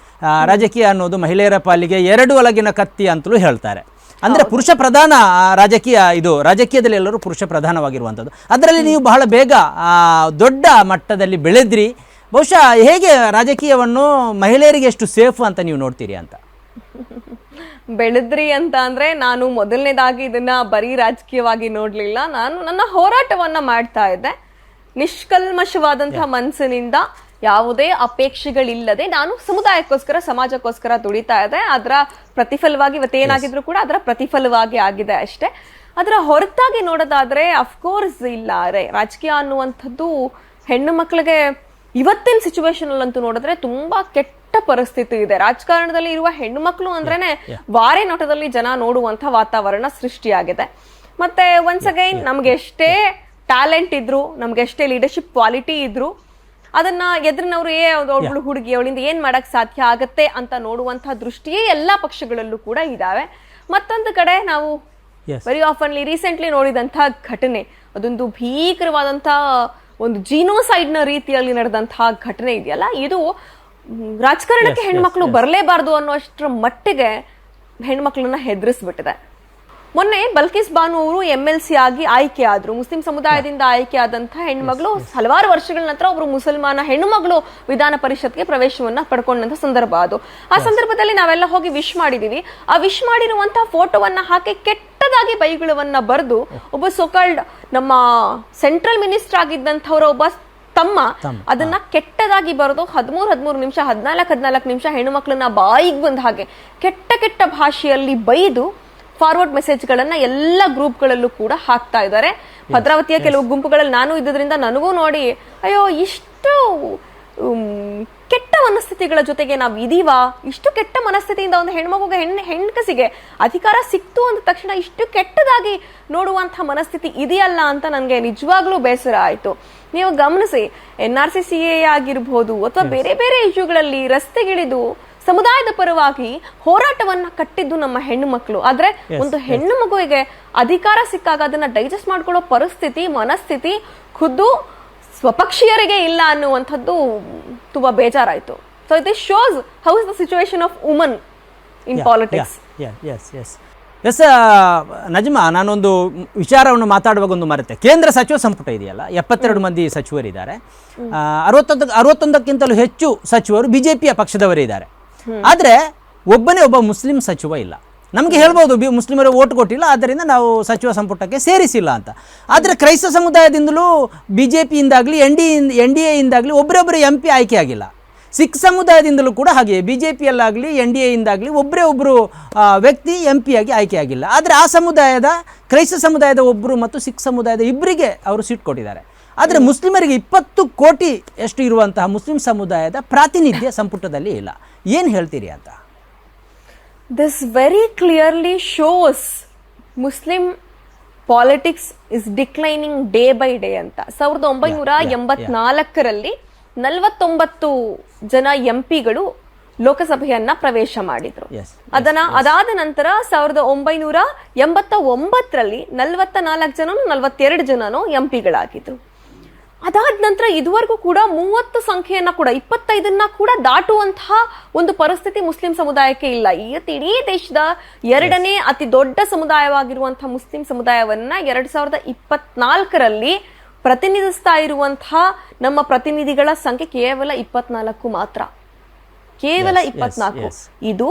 ರಾಜಕೀಯ ಅನ್ನೋದು ಮಹಿಳೆಯರ ಪಾಲಿಗೆ ಎರಡು ಒಳಗಿನ ಕತ್ತಿ ಅಂತಲೂ ಹೇಳ್ತಾರೆ. ಅಂದರೆ ಪುರುಷ ಪ್ರಧಾನ ರಾಜಕೀಯ ಇದು ರಾಜಕೀಯದಲ್ಲಿ ಎಲ್ಲರೂ ಪುರುಷ ಪ್ರಧಾನವಾಗಿರುವಂಥದ್ದು. ಅದರಲ್ಲಿ ನೀವು ಬಹಳ ಬೇಗ ಆ, ದೊಡ್ಡ ಮಟ್ಟದಲ್ಲಿ ಬೆಳೆದ್ರಿ. ಬಹುಶಃ ಹೇಗೆ ರಾಜಕೀಯವನ್ನು ಮಹಿಳೆಯರಿಗೆ ಎಷ್ಟು ಸೇಫ್ ಅಂತ ನೀವು ನೋಡ್ತೀರಿ ಅಂತ? ಬೆಳೆದ್ರಿ ಅಂತ ಅಂದ್ರೆ ನಾನು ಮೊದಲನೇದಾಗಿ ಇದನ್ನ ಬರೀ ರಾಜಕೀಯವಾಗಿ ನೋಡ್ಲಿಲ್ಲ. ನಾನು ನನ್ನ ಹೋರಾಟವನ್ನ ಮಾಡ್ತಾ ಇದ್ದೆ. ನಿಷ್ಕಲ್ಮಶವಾದಂತಹ ಮನಸ್ಸಿನಿಂದ ಯಾವುದೇ ಅಪೇಕ್ಷೆಗಳಿಲ್ಲದೆ ನಾನು ಸಮುದಾಯಕ್ಕೋಸ್ಕರ ಸಮಾಜಕ್ಕೋಸ್ಕರ ದುಡಿತಾ ಇದೆ ಅದರ ಪ್ರತಿಫಲವಾಗಿ ಇವತ್ತು ಏನಾಗಿದ್ರು ಕೂಡ ಅದರ ಪ್ರತಿಫಲವಾಗಿ ಆಗಿದೆ ಅಷ್ಟೇ. ಅದರ ಹೊರತಾಗಿ ನೋಡೋದಾದ್ರೆ ಅಫ್ಕೋರ್ಸ್ ಇಲ್ಲ. ರಾಜಕೀಯ ಅನ್ನುವಂಥದ್ದು ಹೆಣ್ಣು ಮಕ್ಕಳಿಗೆ ಇವತ್ತಿನ ಸಿಚುವೇಶನ್ ಅಲ್ಲಂತೂ ನೋಡಿದ್ರೆ ತುಂಬಾ ಕೆಟ್ಟ ಪರಿಸ್ಥಿತಿ ಇದೆ. ರಾಜಕಾರಣದಲ್ಲಿ ಇರುವ ಹೆಣ್ಣು ಮಕ್ಕಳು ಅಂದ್ರೇನೆ ವಾರೆ ನೋಟದಲ್ಲಿ ಜನ ನೋಡುವಂತ ವಾತಾವರಣ ಸೃಷ್ಟಿಯಾಗಿದೆ. ಮತ್ತೆ ಒನ್ಸ್ ಅಗೈನ್ ನಮ್ಗೆ ಎಷ್ಟೇ ಟ್ಯಾಲೆಂಟ್ ಇದ್ರು ನಮ್ಗೆ ಎಷ್ಟೇ ಲೀಡರ್ಶಿಪ್ ಕ್ವಾಲಿಟಿ ಇದ್ರು ಅದನ್ನ ಎದುರಿನವರು ಏ ಅವಳು ಹುಡುಗಿ ಅವಳಿಂದ ಏನ್ ಮಾಡಕ್ ಸಾಧ್ಯ ಆಗತ್ತೆ? ಅಂತ ನೋಡುವಂತಹ ದೃಷ್ಟಿಯೇ ಎಲ್ಲಾ ಪಕ್ಷಗಳಲ್ಲೂ ಕೂಡ ಇದಾವೆ. ಮತ್ತೊಂದು ಕಡೆ ನಾವು. ವೆರಿ ಆಫನ್ಲಿ ರೀಸೆಂಟ್ಲಿ ನೋಡಿದಂತಹ ಘಟನೆ. ಅದೊಂದು ಭೀಕರವಾದಂತಹ ಒಂದು ಜೀನೋಸೈಡ್ನ ರೀತಿಯಲ್ಲಿ ನಡೆದಂತಹ ಘಟನೆ ಇದೆಯಲ್ಲ? ಇದು ರಾಜಕಾರಣಕ್ಕೆ ಹೆಣ್ಮಕ್ಳು ಬರಲೇಬಾರ್ದು ಅನ್ನೋಷ್ಟರ ಮಟ್ಟಿಗೆ ಹೆಣ್ಮಕ್ಳನ್ನ ಹೆದರಿಸ್ಬಿಟ್ಟಿದೆ. ಮೊನ್ನೆ ಬಲ್ಕಿಸ್ ಬಾನು ಅವರು ಎಂ ಎಲ್ ಸಿ ಆಗಿ ಆಯ್ಕೆ ಆದ್ರು ಮುಸ್ಲಿಂ ಸಮುದಾಯದಿಂದ ಆಯ್ಕೆ ಆದಂತಹ ಹೆಣ್ಮಗಳು ಹಲವಾರು ವರ್ಷಗಳ ನಂತರ ಒಬ್ರು ಮುಸಲ್ಮಾನ ಹೆಣ್ಣುಮಗಳು ವಿಧಾನ ಪರಿಷತ್ಗೆ ಪ್ರವೇಶವನ್ನ ಪಡ್ಕೊಂಡಂತ ಸಂದರ್ಭ ಅದು. ಆ ಸಂದರ್ಭದಲ್ಲಿ ನಾವೆಲ್ಲ ಹೋಗಿ ವಿಶ್ ಮಾಡಿದೀವಿ. ಆ ವಿಶ್ ಮಾಡಿರುವಂತಹ ಫೋಟೋವನ್ನ ಹಾಕಿ ಕೆಟ್ಟದಾಗಿ ಬೈಗುಳವನ್ನ ಬರೆದು ಒಬ್ಬ ಸೊಕಾಲ್ಡ್ ನಮ್ಮ ಸೆಂಟ್ರಲ್ ಮಿನಿಸ್ಟರ್ ಆಗಿದ್ದಂಥವ್ರ ಒಬ್ಬ ತಮ್ಮ ಅದನ್ನ ಕೆಟ್ಟದಾಗಿ ಬರೆದು ಹದಿಮೂರು ಹದಿಮೂರು ನಿಮಿಷ ಹದಿನಾಲ್ಕು ಹದಿನಾಲ್ಕು ನಿಮಿಷ ಹೆಣ್ಣು ಮಕ್ಕಳನ್ನ ಬಾಯಿಗೆ ಬಂದ ಹಾಗೆ ಕೆಟ್ಟ ಕೆಟ್ಟ ಭಾಷೆಯಲ್ಲಿ ಬೈದು ಫಾರ್ವರ್ಡ್ ಮೆಸೇಜ್ಗಳನ್ನ ಎಲ್ಲ ಗ್ರೂಪ್ಗಳಲ್ಲೂ ಕೂಡ ಹಾಕ್ತಾ ಇದ್ದಾರೆ. ಭದ್ರಾವತಿಯ ಕೆಲವು ಗುಂಪುಗಳಲ್ಲಿ ನಾನು ಇದ್ದುದರಿಂದ ನನಗೂ ನೋಡಿ ಅಯ್ಯೋ ಇಷ್ಟು ಕೆಟ್ಟ ಮನಸ್ಥಿತಿಗಳ ಜೊತೆಗೆ ನಾವು ಇದೀವಾ? ಇಷ್ಟು ಕೆಟ್ಟ ಮನಸ್ಥಿತಿಯಿಂದ ಒಂದು ಹೆಣ್ಮಗುಗೆ ಹೆಣ್ಣು ಹೆಣ್ಕಸಿಗೆ ಅಧಿಕಾರ ಸಿಕ್ತು ಅಂದ ತಕ್ಷಣ ಇಷ್ಟು ಕೆಟ್ಟದಾಗಿ ನೋಡುವಂತ ಮನಸ್ಥಿತಿ ಇದೆಯಲ್ಲ ಅಂತ ನನಗೆ ನಿಜವಾಗ್ಲೂ ಬೇಸರ ಆಯ್ತು. ನೀವು ಗಮನಿಸಿ N R C C A ಆಗಿರ್ಬೋದು ಅಥವಾ ಬೇರೆ ಬೇರೆ ಇಶ್ಯೂಗಳಲ್ಲಿ ರಸ್ತೆಗಿಳಿದು ಸಮುದಾಯದ ಪರವಾಗಿ ಹೋರಾಟವನ್ನ ಕಟ್ಟಿದ್ದು ನಮ್ಮ ಹೆಣ್ಣು ಮಕ್ಕಳು. ಆದ್ರೆ ಒಂದು ಹೆಣ್ಣು ಮಗುವಿಗೆ ಅಧಿಕಾರ ಸಿಕ್ಕಾಗ ಅದನ್ನ ಡೈಜೆಸ್ಟ್ ಮಾಡ್ಕೊಳ್ಳೋ ಪರಿಸ್ಥಿತಿ ಮನಸ್ಥಿತಿ ಖುದ್ದು ಸ್ವಪಕ್ಷೀಯರಿಗೆ ಇಲ್ಲ ಅನ್ನುವಂಥದ್ದು ತುಂಬಾ ಬೇಜಾರಾಯ್ತು. So this shows how is the situation of woman in politics yes yes yes Najma ನಾನೊಂದು ವಿಚಾರವನ್ನು ಮಾತಾಡುವಾಗ ಒಂದು ಮರೆತೆ ಕೇಂದ್ರ ಸಚಿವ ಸಂಪುಟ ಇದೆಯಲ್ಲ ಎಪ್ಪತ್ತೆರಡು ಮಂದಿ ಸಚಿವರಿದ್ದಾರೆ. ಅರವತ್ತೊಂದು ಅರವತ್ತೊಂದಕ್ಕಿಂತಲೂ ಹೆಚ್ಚು ಸಚಿವರು ಬಿ ಜೆ ಪಿಯ ಪಕ್ಷದವರೇ ಇದ್ದಾರೆ ಆದರೆ ಒಬ್ಬನೇ ಒಬ್ಬ ಮುಸ್ಲಿಂ ಸಚಿವ ಇಲ್ಲ. ನಮಗೆ ಹೇಳ್ಬೋದು, ಬಿ ಮುಸ್ಲಿಮರು ಓಟ್ ಕೊಟ್ಟಿಲ್ಲ, ಆದ್ದರಿಂದ ನಾವು ಸಚಿವ ಸಂಪುಟಕ್ಕೆ ಸೇರಿಸಿಲ್ಲ ಅಂತ. ಆದರೆ ಕ್ರೈಸ್ತ ಸಮುದಾಯದಿಂದಲೂ ಬಿ ಜೆ ಪಿಯಿಂದಾಗಲಿ ಎನ್ ಡಿ ಎನ್ ಡಿ ಎಯಿಂದಾಗಲಿ ಒಬ್ಬರೊಬ್ಬರು ಎಂ ಪಿ ಆಯ್ಕೆ ಆಗಿಲ್ಲ. ಸಿಖ್ ಸಮುದಾಯದಿಂದಲೂ ಕೂಡ ಹಾಗೆ ಬಿ ಜೆ ಪಿಯಲ್ಲಾಗಲಿ ಎನ್ ಡಿ ಎಯಿಂದಾಗಲಿ ಒಬ್ಬರೇ ಒಬ್ಬರು ವ್ಯಕ್ತಿ ಎಂ ಆಯ್ಕೆ ಆಯ್ಕೆಯಾಗಿಲ್ಲ ಆದರೆ ಆ ಸಮುದಾಯದ, ಕ್ರೈಸ್ತ ಸಮುದಾಯದ ಒಬ್ಬರು ಮತ್ತು ಸಿಖ್ ಸಮುದಾಯದ ಇಬ್ಬರಿಗೆ ಅವರು ಸೀಟ್ ಕೊಟ್ಟಿದ್ದಾರೆ. ಆದರೆ ಮುಸ್ಲಿಮರಿಗೆ ಇಪ್ಪತ್ತು ಕೋಟಿ ಎಷ್ಟು ಇರುವಂತಹ ಮುಸ್ಲಿಂ ಸಮುದಾಯದ ಪ್ರಾತಿನಿಧ್ಯ ಸಂಪುಟದಲ್ಲಿ ಇಲ್ಲ. ಏನು ಹೇಳ್ತೀರಿ ಅಂತ? This very clearly shows Muslim politics is declining day by day ಅಂತ. ಸಾವಿರದ ಒಂಬೈನೂರ ಎಂಬತ್ನಾಲ್ಕರಲ್ಲಿ ನಲವತ್ತೊಂಬತ್ತು ಜನ ಎಂಪಿಗಳು ಲೋಕಸಭೆಯನ್ನ ಪ್ರವೇಶ ಮಾಡಿದ್ರು. ಅದನ್ನ ಅದಾದ ನಂತರ ಸಾವಿರದ ಒಂಬೈನೂರ ಎಂಬತ್ತ ಒಂಬತ್ತರಲ್ಲಿ ನಲವತ್ತ ನಾಲ್ಕು ಜನನು ನಲವತ್ತೆರಡು ಜನನು ಎಂಪಿಗಳಾಗಿದ್ರು. ಅದಾದ ನಂತರ ಇದುವರೆಗೂ ಕೂಡ ಮೂವತ್ತು ಸಂಖ್ಯೆಯನ್ನ ಕೂಡ ಇಪ್ಪತ್ತೈದನ್ನ ಕೂಡ ದಾಟುವಂತಹ ಒಂದು ಪರಿಸ್ಥಿತಿ ಮುಸ್ಲಿಂ ಸಮುದಾಯಕ್ಕೆ ಇಲ್ಲ. ಇವತ್ತು ಇಡೀ ದೇಶದ ಎರಡನೇ ಅತಿ ದೊಡ್ಡ ಸಮುದಾಯವಾಗಿರುವಂತಹ ಮುಸ್ಲಿಂ ಸಮುದಾಯವನ್ನ ಎರಡ್ ಸಾವಿರದ ಇಪ್ಪತ್ನಾಲ್ಕರಲ್ಲಿ ಪ್ರತಿನಿಧಿಸ್ತಾ ಇರುವಂತಹ ನಮ್ಮ ಪ್ರತಿನಿಧಿಗಳ ಸಂಖ್ಯೆ ಕೇವಲ ಇಪ್ಪತ್ನಾಲ್ಕು ಮಾತ್ರ. ಕೇವಲ ಇಪ್ಪತ್ನಾಲ್ಕು. ಇದು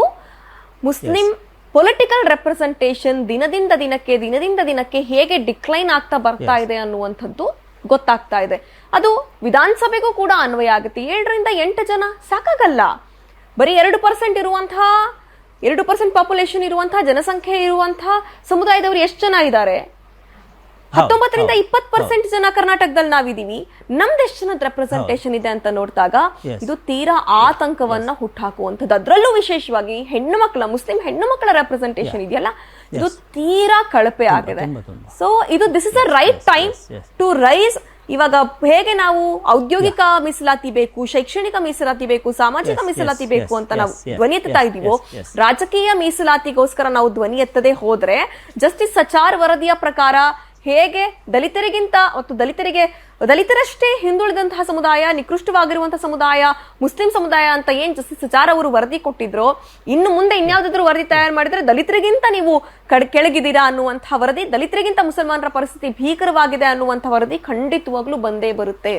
ಮುಸ್ಲಿಂ ಪೊಲಿಟಿಕಲ್ ರೆಪ್ರೆಸೆಂಟೇಷನ್ ದಿನದಿಂದ ದಿನಕ್ಕೆ ದಿನದಿಂದ ದಿನಕ್ಕೆ ಹೇಗೆ ಡಿಕ್ಲೈನ್ ಆಗ್ತಾ ಬರ್ತಾ ಇದೆ ಅನ್ನುವಂಥದ್ದು ಗೊತ್ತಾಗ್ತಾ ಇದೆ ಅದು ವಿಧಾನಸಭೆಗೂ ಕೂಡ ಅನ್ವಯ ಆಗುತ್ತೆ. ಏಳರಿಂದ ಎಂಟು ಜನ ಸಾಕಾಗಲ್ಲ. ಬರೀ ಎರಡು ಪರ್ಸೆಂಟ್ ಇರುವಂತಹ ಎರಡು ಪರ್ಸೆಂಟ್ ಪಾಪ್ಯುಲೇಷನ್ ಇರುವಂತಹ ಜನಸಂಖ್ಯೆ ಇರುವಂತಹ ಸಮುದಾಯದವರು ಎಷ್ಟು ಜನ ಇದ್ದಾರೆ? ಹತ್ತೊಂಬತ್ತರಿಂದ ಇಪ್ಪತ್ತು ಪರ್ಸೆಂಟ್ ಜನ ಕರ್ನಾಟಕದಲ್ಲಿ ನಾವಿದೀವಿ ನಮ್ದು ಎಷ್ಟು ಜನದ ರೆಪ್ರೆಸೆಂಟೇಷನ್ ಇದೆ ಅಂತ ನೋಡಿದಾಗ. ಇದು ತೀರಾ ಆತಂಕವನ್ನ ಹುಟ್ಟಾಕುವಂಥದ್ದು ಅದರಲ್ಲೂ ವಿಶೇಷವಾಗಿ ಹೆಣ್ಣು ಮಕ್ಕಳ ಮುಸ್ಲಿಂ ಹೆಣ್ಣು ಮಕ್ಕಳ ರೆಪ್ರೆಸೆಂಟೇಷನ್ ಇದೆಯಲ್ಲ? ಇದು ತೀರಾ ಕಳಪೆ ಆಗಿದೆ. ಸೊ ಇದು this is a right time. To rise ಇವಾಗ ಹೇಗೆ ನಾವು ಔದ್ಯೋಗಿಕ ಮೀಸಲಾತಿ ಬೇಕು ಶೈಕ್ಷಣಿಕ ಮೀಸಲಾತಿ ಬೇಕು ಸಾಮಾಜಿಕ ಮೀಸಲಾತಿ ಬೇಕು ಅಂತ ನಾವು ಧ್ವನಿ ಎತ್ತಾ ಇದೀವೋ. ರಾಜಕೀಯ ಮೀಸಲಾತಿಗೋಸ್ಕರ ನಾವು ಧ್ವನಿ ಎತ್ತದೆ ಹೋದ್ರೆ ಜಸ್ಟಿಸ್ ಸಚಾರ್ ವರದಿಯ ಪ್ರಕಾರ ಹೇಗೆ ದಲಿತರಿಗಿಂತ ಮತ್ತು ದಲಿತರಿಗೆ ದಲಿತರಷ್ಟೇ ಹಿಂದುಳಿದಂತಹ ಸಮುದಾಯ ನಿಕೃಷ್ಟವಾಗಿರುವಂತಹ ಸಮುದಾಯ ಮುಸ್ಲಿಂ ಸಮುದಾಯ ಅಂತ ಏನ್ ಜಸ್ಟಿಸ್ ಸಚಾರ್ ಅವರು ವರದಿ ಕೊಟ್ಟಿದ್ರು ಇನ್ನು ಮುಂದೆ ಇನ್ಯಾವುದಾದ್ರು ವರದಿ ತಯಾರು ಮಾಡಿದ್ರೆ ದಲಿತರಿಗಿಂತ ನೀವು ಕಡ್ ಕೆಳಗಿದ್ದೀರಾ ಅನ್ನುವಂತಹ ವರದಿ ದಲಿತರಿಗಿಂತ ಮುಸಲ್ಮಾನರ ಪರಿಸ್ಥಿತಿ ಭೀಕರವಾಗಿದೆ ಅನ್ನುವಂತಹ ವರದಿ ಖಂಡಿತವಾಗ್ಲೂ ಬಂದೇ ಬರುತ್ತೆ.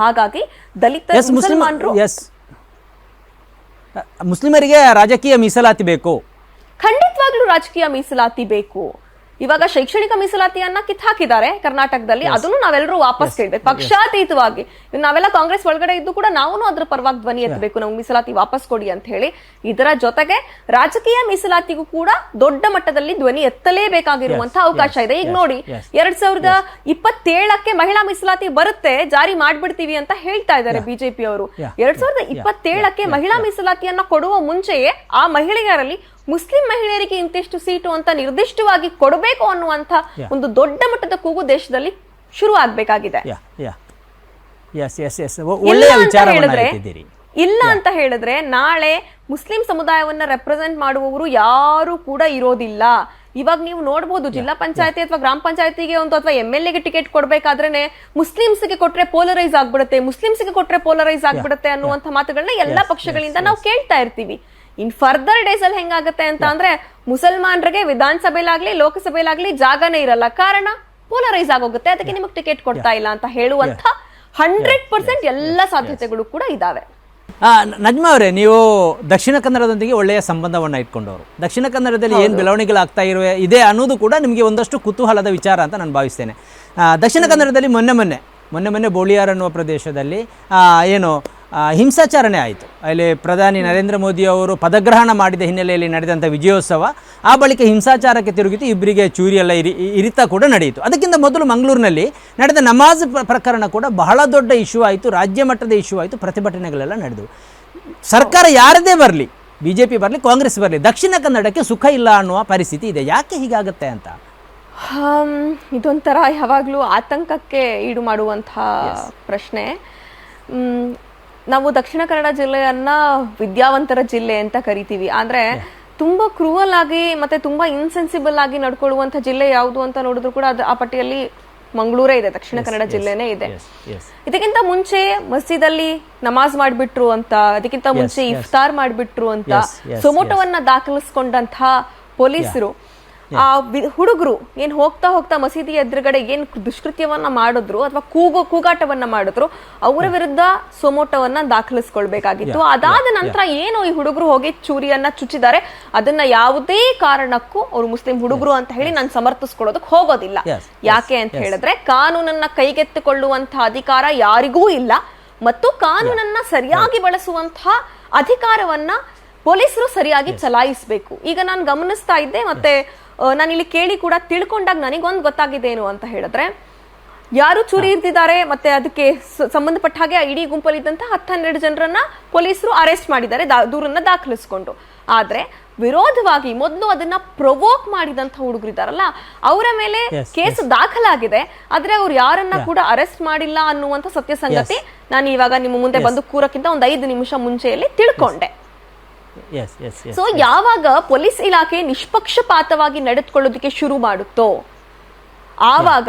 ಹಾಗಾಗಿ ದಲಿತ ಮುಸಲ್ಮಾನರು ಎಸ್ ಮುಸ್ಲಿಮರಿಗೆ ರಾಜಕೀಯ ಮೀಸಲಾತಿ ಬೇಕು. ಖಂಡಿತವಾಗ್ಲೂ ರಾಜಕೀಯ ಮೀಸಲಾತಿ ಬೇಕು. ಇವಾಗ ಶೈಕ್ಷಣಿಕ ಮೀಸಲಾತಿಯನ್ನ ಕಿತ್ ಹಾಕಿದ್ದಾರೆ ಕರ್ನಾಟಕದಲ್ಲಿ ಅದನ್ನು ನಾವೆಲ್ಲರೂ ವಾಪಸ್ ಕೇಳ್ಬೇಕು. ಪಕ್ಷಾತೀತವಾಗಿ ನಾವೆಲ್ಲ ಕಾಂಗ್ರೆಸ್ ಒಳಗಡೆ ಇದ್ದು ಕೂಡ ನಾವು ಅದ್ರ ಪರವಾಗಿ ಧ್ವನಿ ಎತ್ತಬೇಕು. ನಮ್ಗೆ ಮೀಸಲಾತಿ ವಾಪಸ್ ಕೊಡಿ ಅಂತ ಹೇಳಿ ಇದರ ಜೊತೆಗೆ ರಾಜಕೀಯ ಮೀಸಲಾತಿಗೂ ಕೂಡ ದೊಡ್ಡ ಮಟ್ಟದಲ್ಲಿ ಧ್ವನಿ ಎತ್ತಲೇಬೇಕಾಗಿರುವಂತಹ ಅವಕಾಶ ಇದೆ. ಈಗ ನೋಡಿ. ಎರಡ್ ಸಾವಿರದ ಇಪ್ಪತ್ತೇಳಕ್ಕೆ ಮಹಿಳಾ ಮೀಸಲಾತಿ ಬರುತ್ತೆ ಜಾರಿ ಮಾಡ್ಬಿಡ್ತೀವಿ ಅಂತ ಹೇಳ್ತಾ ಇದ್ದಾರೆ ಬಿಜೆಪಿ ಅವರು ಎರಡ್ ಸಾವಿರದ ಇಪ್ಪತ್ತೇಳಕ್ಕೆ ಮಹಿಳಾ ಮೀಸಲಾತಿಯನ್ನ ಕೊಡುವ ಮುಂಚೆಯೇ ಆ ಮಹಿಳೆಯರಲ್ಲಿ ಮುಸ್ಲಿಂ ಮಹಿಳೆಯರಿಗೆ ಇಂತಿಷ್ಟು ಸೀಟು ಅಂತ ನಿರ್ದಿಷ್ಟವಾಗಿ ಕೊಡಬೇಕು ಅನ್ನುವಂತ ಒಂದು ದೊಡ್ಡ ಮಟ್ಟದ ಕೂಗು ದೇಶದಲ್ಲಿ ಶುರು ಆಗ್ಬೇಕಾಗಿದೆ. ಇಲ್ಲ ಅಂತ ಹೇಳಿದ್ರೆ ನಾಳೆ ಮುಸ್ಲಿಂ ಸಮುದಾಯವನ್ನ ರೆಪ್ರೆಸೆಂಟ್ ಮಾಡುವವರು ಯಾರು ಕೂಡ ಇರೋದಿಲ್ಲ. ಇವಾಗ ನೀವು ನೋಡಬಹುದು ಜಿಲ್ಲಾ ಪಂಚಾಯತಿ ಅಥವಾ ಗ್ರಾಮ ಪಂಚಾಯತಿಗೆ ಒಂದು ಅಥವಾ ಎಂ ಎಲ್ ಎಗೆ ಟಿಕೆಟ್ ಕೊಡ್ಬೇಕಾದ್ರೆ ಮುಸ್ಲಿಮ್ಸ್ಗೆ ಕೊಟ್ರೆ ಪೋಲರೈಸ್ ಆಗ್ಬಿಡುತ್ತೆ ಮುಸ್ಲಿಮ್ಸ್ಗೆ ಕೊಟ್ರೆ ಪೋಲರೈಸ್ ಆಗ್ಬಿಡುತ್ತೆ ಅನ್ನುವಂಥ ಮಾತುಗಳನ್ನ ಎಲ್ಲಾ ಪಕ್ಷಗಳಿಂದ ನಾವು ಕೇಳ್ತಾ ಇರ್ತೀವಿ. ಇನ್ ಫರ್ದರ್ ಡೇಸ್ ಅಲ್ಲಿ ಹೆಂಗಾಗತ್ತೆ ಅಂತ ಅಂದ್ರೆ ಮುಸಲ್ಮಾನರಿಗೆ ವಿಧಾನಸಭೆಲಾಗ್ಲಿ ಲೋಕಸಭೆಲಾಗ್ಲಿ ಜಾಗನೇ ಇರಲ್ಲ. ಕಾರಣ ಪೋಲರೈಸ್ ಆಗೋಗುತ್ತೆ. ಅದಕ್ಕೆ ನಿಮಗೆ ಟಿಕೆಟ್ ಕೊಡ್ತಾ ಇಲ್ಲ ಅಂತ ಹೇಳುವಂತ ಹಂಡ್ರೆಡ್ ಪರ್ಸೆಂಟ್ ಎಲ್ಲ ಸಾಧ್ಯತೆಗಳು ಕೂಡ ಇದಾವೆ. ನಜ್ಮಾ ಅವರೇ ನೀವು ದಕ್ಷಿಣ ಕನ್ನಡದೊಂದಿಗೆ ಒಳ್ಳೆಯ ಸಂಬಂಧವನ್ನು ಇಟ್ಕೊಂಡವರು. ದಕ್ಷಿಣ ಕನ್ನಡದಲ್ಲಿ ಏನು ಬೆಳವಣಿಗೆಗಳಾಗ್ತಾ ಇರುವೆ ಇದೆ ಅನ್ನೋದು ಕೂಡ ನಿಮಗೆ ಒಂದಷ್ಟು ಕುತೂಹಲದ ವಿಚಾರ ಅಂತ ನಾನು ಭಾವಿಸ್ತೇನೆ. ದಕ್ಷಿಣ ಕನ್ನಡದಲ್ಲಿ ಮೊನ್ನೆ ಮೊನ್ನೆ ಮೊನ್ನೆ ಮೊನ್ನೆ ಬೋಳಿಯಾರ್ ಅನ್ನುವ ಪ್ರದೇಶದಲ್ಲಿ ಏನು ಹಿಂಸಾಚಾರಣೆ ಆಯಿತು. ಅಲ್ಲಿ ಪ್ರಧಾನಿ ನರೇಂದ್ರ ಮೋದಿ ಅವರು ಪದಗ್ರಹಣ ಮಾಡಿದ ಹಿನ್ನೆಲೆಯಲ್ಲಿ ನಡೆದಂಥ ವಿಜಯೋತ್ಸವ ಆ ಬಳಿಕ ಹಿಂಸಾಚಾರಕ್ಕೆ ತಿರುಗಿತು ಇಬ್ಬರಿಗೆ ಚೂರಿ ಎಲ್ಲ ಇರಿ ಇರಿತ ಕೂಡ ನಡೆಯಿತು. ಅದಕ್ಕಿಂತ ಮೊದಲು ಮಂಗಳೂರಿನಲ್ಲಿ ನಡೆದ ನಮಾಜ್ ಪ್ರಕರಣ ಕೂಡ ಬಹಳ ದೊಡ್ಡ ಇಶ್ಯೂ ಆಯಿತು ರಾಜ್ಯ ಮಟ್ಟದ ಇಶ್ಯೂ ಆಯಿತು ಪ್ರತಿಭಟನೆಗಳೆಲ್ಲ ನಡೆದವು. ಸರ್ಕಾರ ಯಾರದೇ ಬರಲಿ ಬಿ ಜೆ ಪಿ ಬರಲಿ ಕಾಂಗ್ರೆಸ್ ಬರಲಿ ದಕ್ಷಿಣ ಕನ್ನಡಕ್ಕೆ ಸುಖ ಇಲ್ಲ ಅನ್ನುವ ಪರಿಸ್ಥಿತಿ ಇದೆ. ಯಾಕೆ ಹೀಗಾಗುತ್ತೆ ಅಂತ? ಇದೊಂಥರ ಯಾವಾಗಲೂ ಆತಂಕಕ್ಕೆ ಈಡು ಮಾಡುವಂತಹ ಪ್ರಶ್ನೆ. ನಾವು ದಕ್ಷಿಣ ಕನ್ನಡ ಜಿಲ್ಲೆಯನ್ನ ವಿದ್ಯಾವಂತರ ಜಿಲ್ಲೆ ಅಂತ ಕರಿತೀವಿ. ಅಂದ್ರೆ ತುಂಬಾ ಕ್ರೂವಲ್ ಆಗಿ ಮತ್ತೆ ತುಂಬಾ ಇನ್ಸೆನ್ಸಿಬಲ್ ಆಗಿ ನಡ್ಕೊಳ್ಳುವಂತ ಜಿಲ್ಲೆ ಯಾವುದು ಅಂತ ನೋಡಿದ್ರು ಕೂಡ ಅದು ಆ ಪಟ್ಟಿಯಲ್ಲಿ ಮಂಗಳೂರೇ ಇದೆ ದಕ್ಷಿಣ ಕನ್ನಡ ಜಿಲ್ಲೆನೇ ಇದೆ. ಇದಕ್ಕಿಂತ ಮುಂಚೆ ಮಸೀದಲ್ಲಿ ನಮಾಜ್ ಮಾಡ್ಬಿಟ್ರು ಅಂತ ಅದಕ್ಕಿಂತ ಮುಂಚೆ ಇಫ್ತಾರ್ ಮಾಡಿಬಿಟ್ರು ಅಂತ ಸೊಮೋಟೋವನ್ನ yes, ಸೊಮೋಟವನ್ನ ದಾಖಲಿಸ್ಕೊಂಡಂತ ಪೊಲೀಸರು ಆ ಹುಡುಗರು ಏನ್ ಹೋಗ್ತಾ ಹೋಗ್ತಾ ಮಸೀದಿ ಎದುರುಗಡೆ ಏನ್ ದುಷ್ಕೃತ್ಯವನ್ನ ಮಾಡಿದ್ರು ಅಥವಾ ಕೂಗು ಕೂಗಾಟವನ್ನ ಮಾಡಿದ್ರು ಅವರ ವಿರುದ್ಧ ಸೊಮೋಟವನ್ನ ದಾಖಲಿಸ್ಕೊಳ್ಬೇಕಾಗಿತ್ತು. ಅದಾದ ನಂತರ ಏನು ಈ ಹುಡುಗರು ಹೋಗಿ ಚೂರಿಯನ್ನ ಚುಚ್ಚಿದ್ದಾರೆ ಅದನ್ನ ಯಾವುದೇ ಕಾರಣಕ್ಕೂ ಅವ್ರು ಮುಸ್ಲಿಂ ಹುಡುಗರು ಅಂತ ಹೇಳಿ ನಾನು ಸಮರ್ಥಿಸ್ಕೊಳ್ಳೋದಕ್ಕೆ ಹೋಗೋದಿಲ್ಲ. ಯಾಕೆ ಅಂತ ಹೇಳಿದ್ರೆ ಕಾನೂನನ್ನ ಕೈಗೆತ್ತಿಕೊಳ್ಳುವಂತಹ ಅಧಿಕಾರ ಯಾರಿಗೂ ಇಲ್ಲ ಮತ್ತು ಕಾನೂನನ್ನ ಸರಿಯಾಗಿ ಬಳಸುವಂತಹ ಅಧಿಕಾರವನ್ನ ಪೊಲೀಸರು ಸರಿಯಾಗಿ ಚಲಾಯಿಸಬೇಕು. ಈಗ ನಾನು ಗಮನಿಸ್ತಾ ಇದ್ದೆ ಮತ್ತೆ ನಾನು ಇಲ್ಲಿ ಕೇಳಿ ಕೂಡ ತಿಳ್ಕೊಂಡಾಗ ನನಗೊಂದು ಗೊತ್ತಾಗಿದೆ ಏನು ಅಂತ ಹೇಳಿದ್ರೆ ಯಾರು ಚೂರಿ ಇರ್ತಿದ್ದಾರೆ ಮತ್ತೆ ಅದಕ್ಕೆ ಸಂಬಂಧಪಟ್ಟ ಹಾಗೆ ಇಡೀ ಗುಂಪಲ್ಲಿದ್ದಂತಹ ಹತ್ತು ಹನ್ನೆರಡು ಜನರನ್ನ ಪೊಲೀಸರು ಅರೆಸ್ಟ್ ಮಾಡಿದ್ದಾರೆ ದೂರನ್ನ ದಾಖಲಿಸಿಕೊಂಡು. ಆದ್ರೆ ವಿರೋಧವಾಗಿ ಮೊದಲು ಅದನ್ನ ಪ್ರೊವೋಕ್ ಮಾಡಿದಂತ ಹುಡುಗರಿದ್ದಾರಲ್ಲ ಅವರ ಮೇಲೆ ಕೇಸ್ ದಾಖಲಾಗಿದೆ ಆದ್ರೆ ಅವ್ರು ಯಾರನ್ನ ಕೂಡ ಅರೆಸ್ಟ್ ಮಾಡಿಲ್ಲ ಅನ್ನುವಂತ ಸತ್ಯ ಸಂಗತಿ ನಾನು ಇವಾಗ ನಿಮ್ಮ ಮುಂದೆ ಬಂದು ಕೂರಕ್ಕಿಂತ ಒಂದು ಐದು ನಿಮಿಷ ಮುಂಚೆಯಲ್ಲಿ ತಿಳ್ಕೊಂಡೆ. ಸೊ ಯಾವಾಗ ಪೊಲೀಸ್ ಇಲಾಖೆ ನಿಷ್ಪಕ್ಷಪಾತವಾಗಿ ನಡೆದುಕೊಳ್ಳೋದಕ್ಕೆ ಶುರು ಮಾಡುತ್ತೋ ಆವಾಗ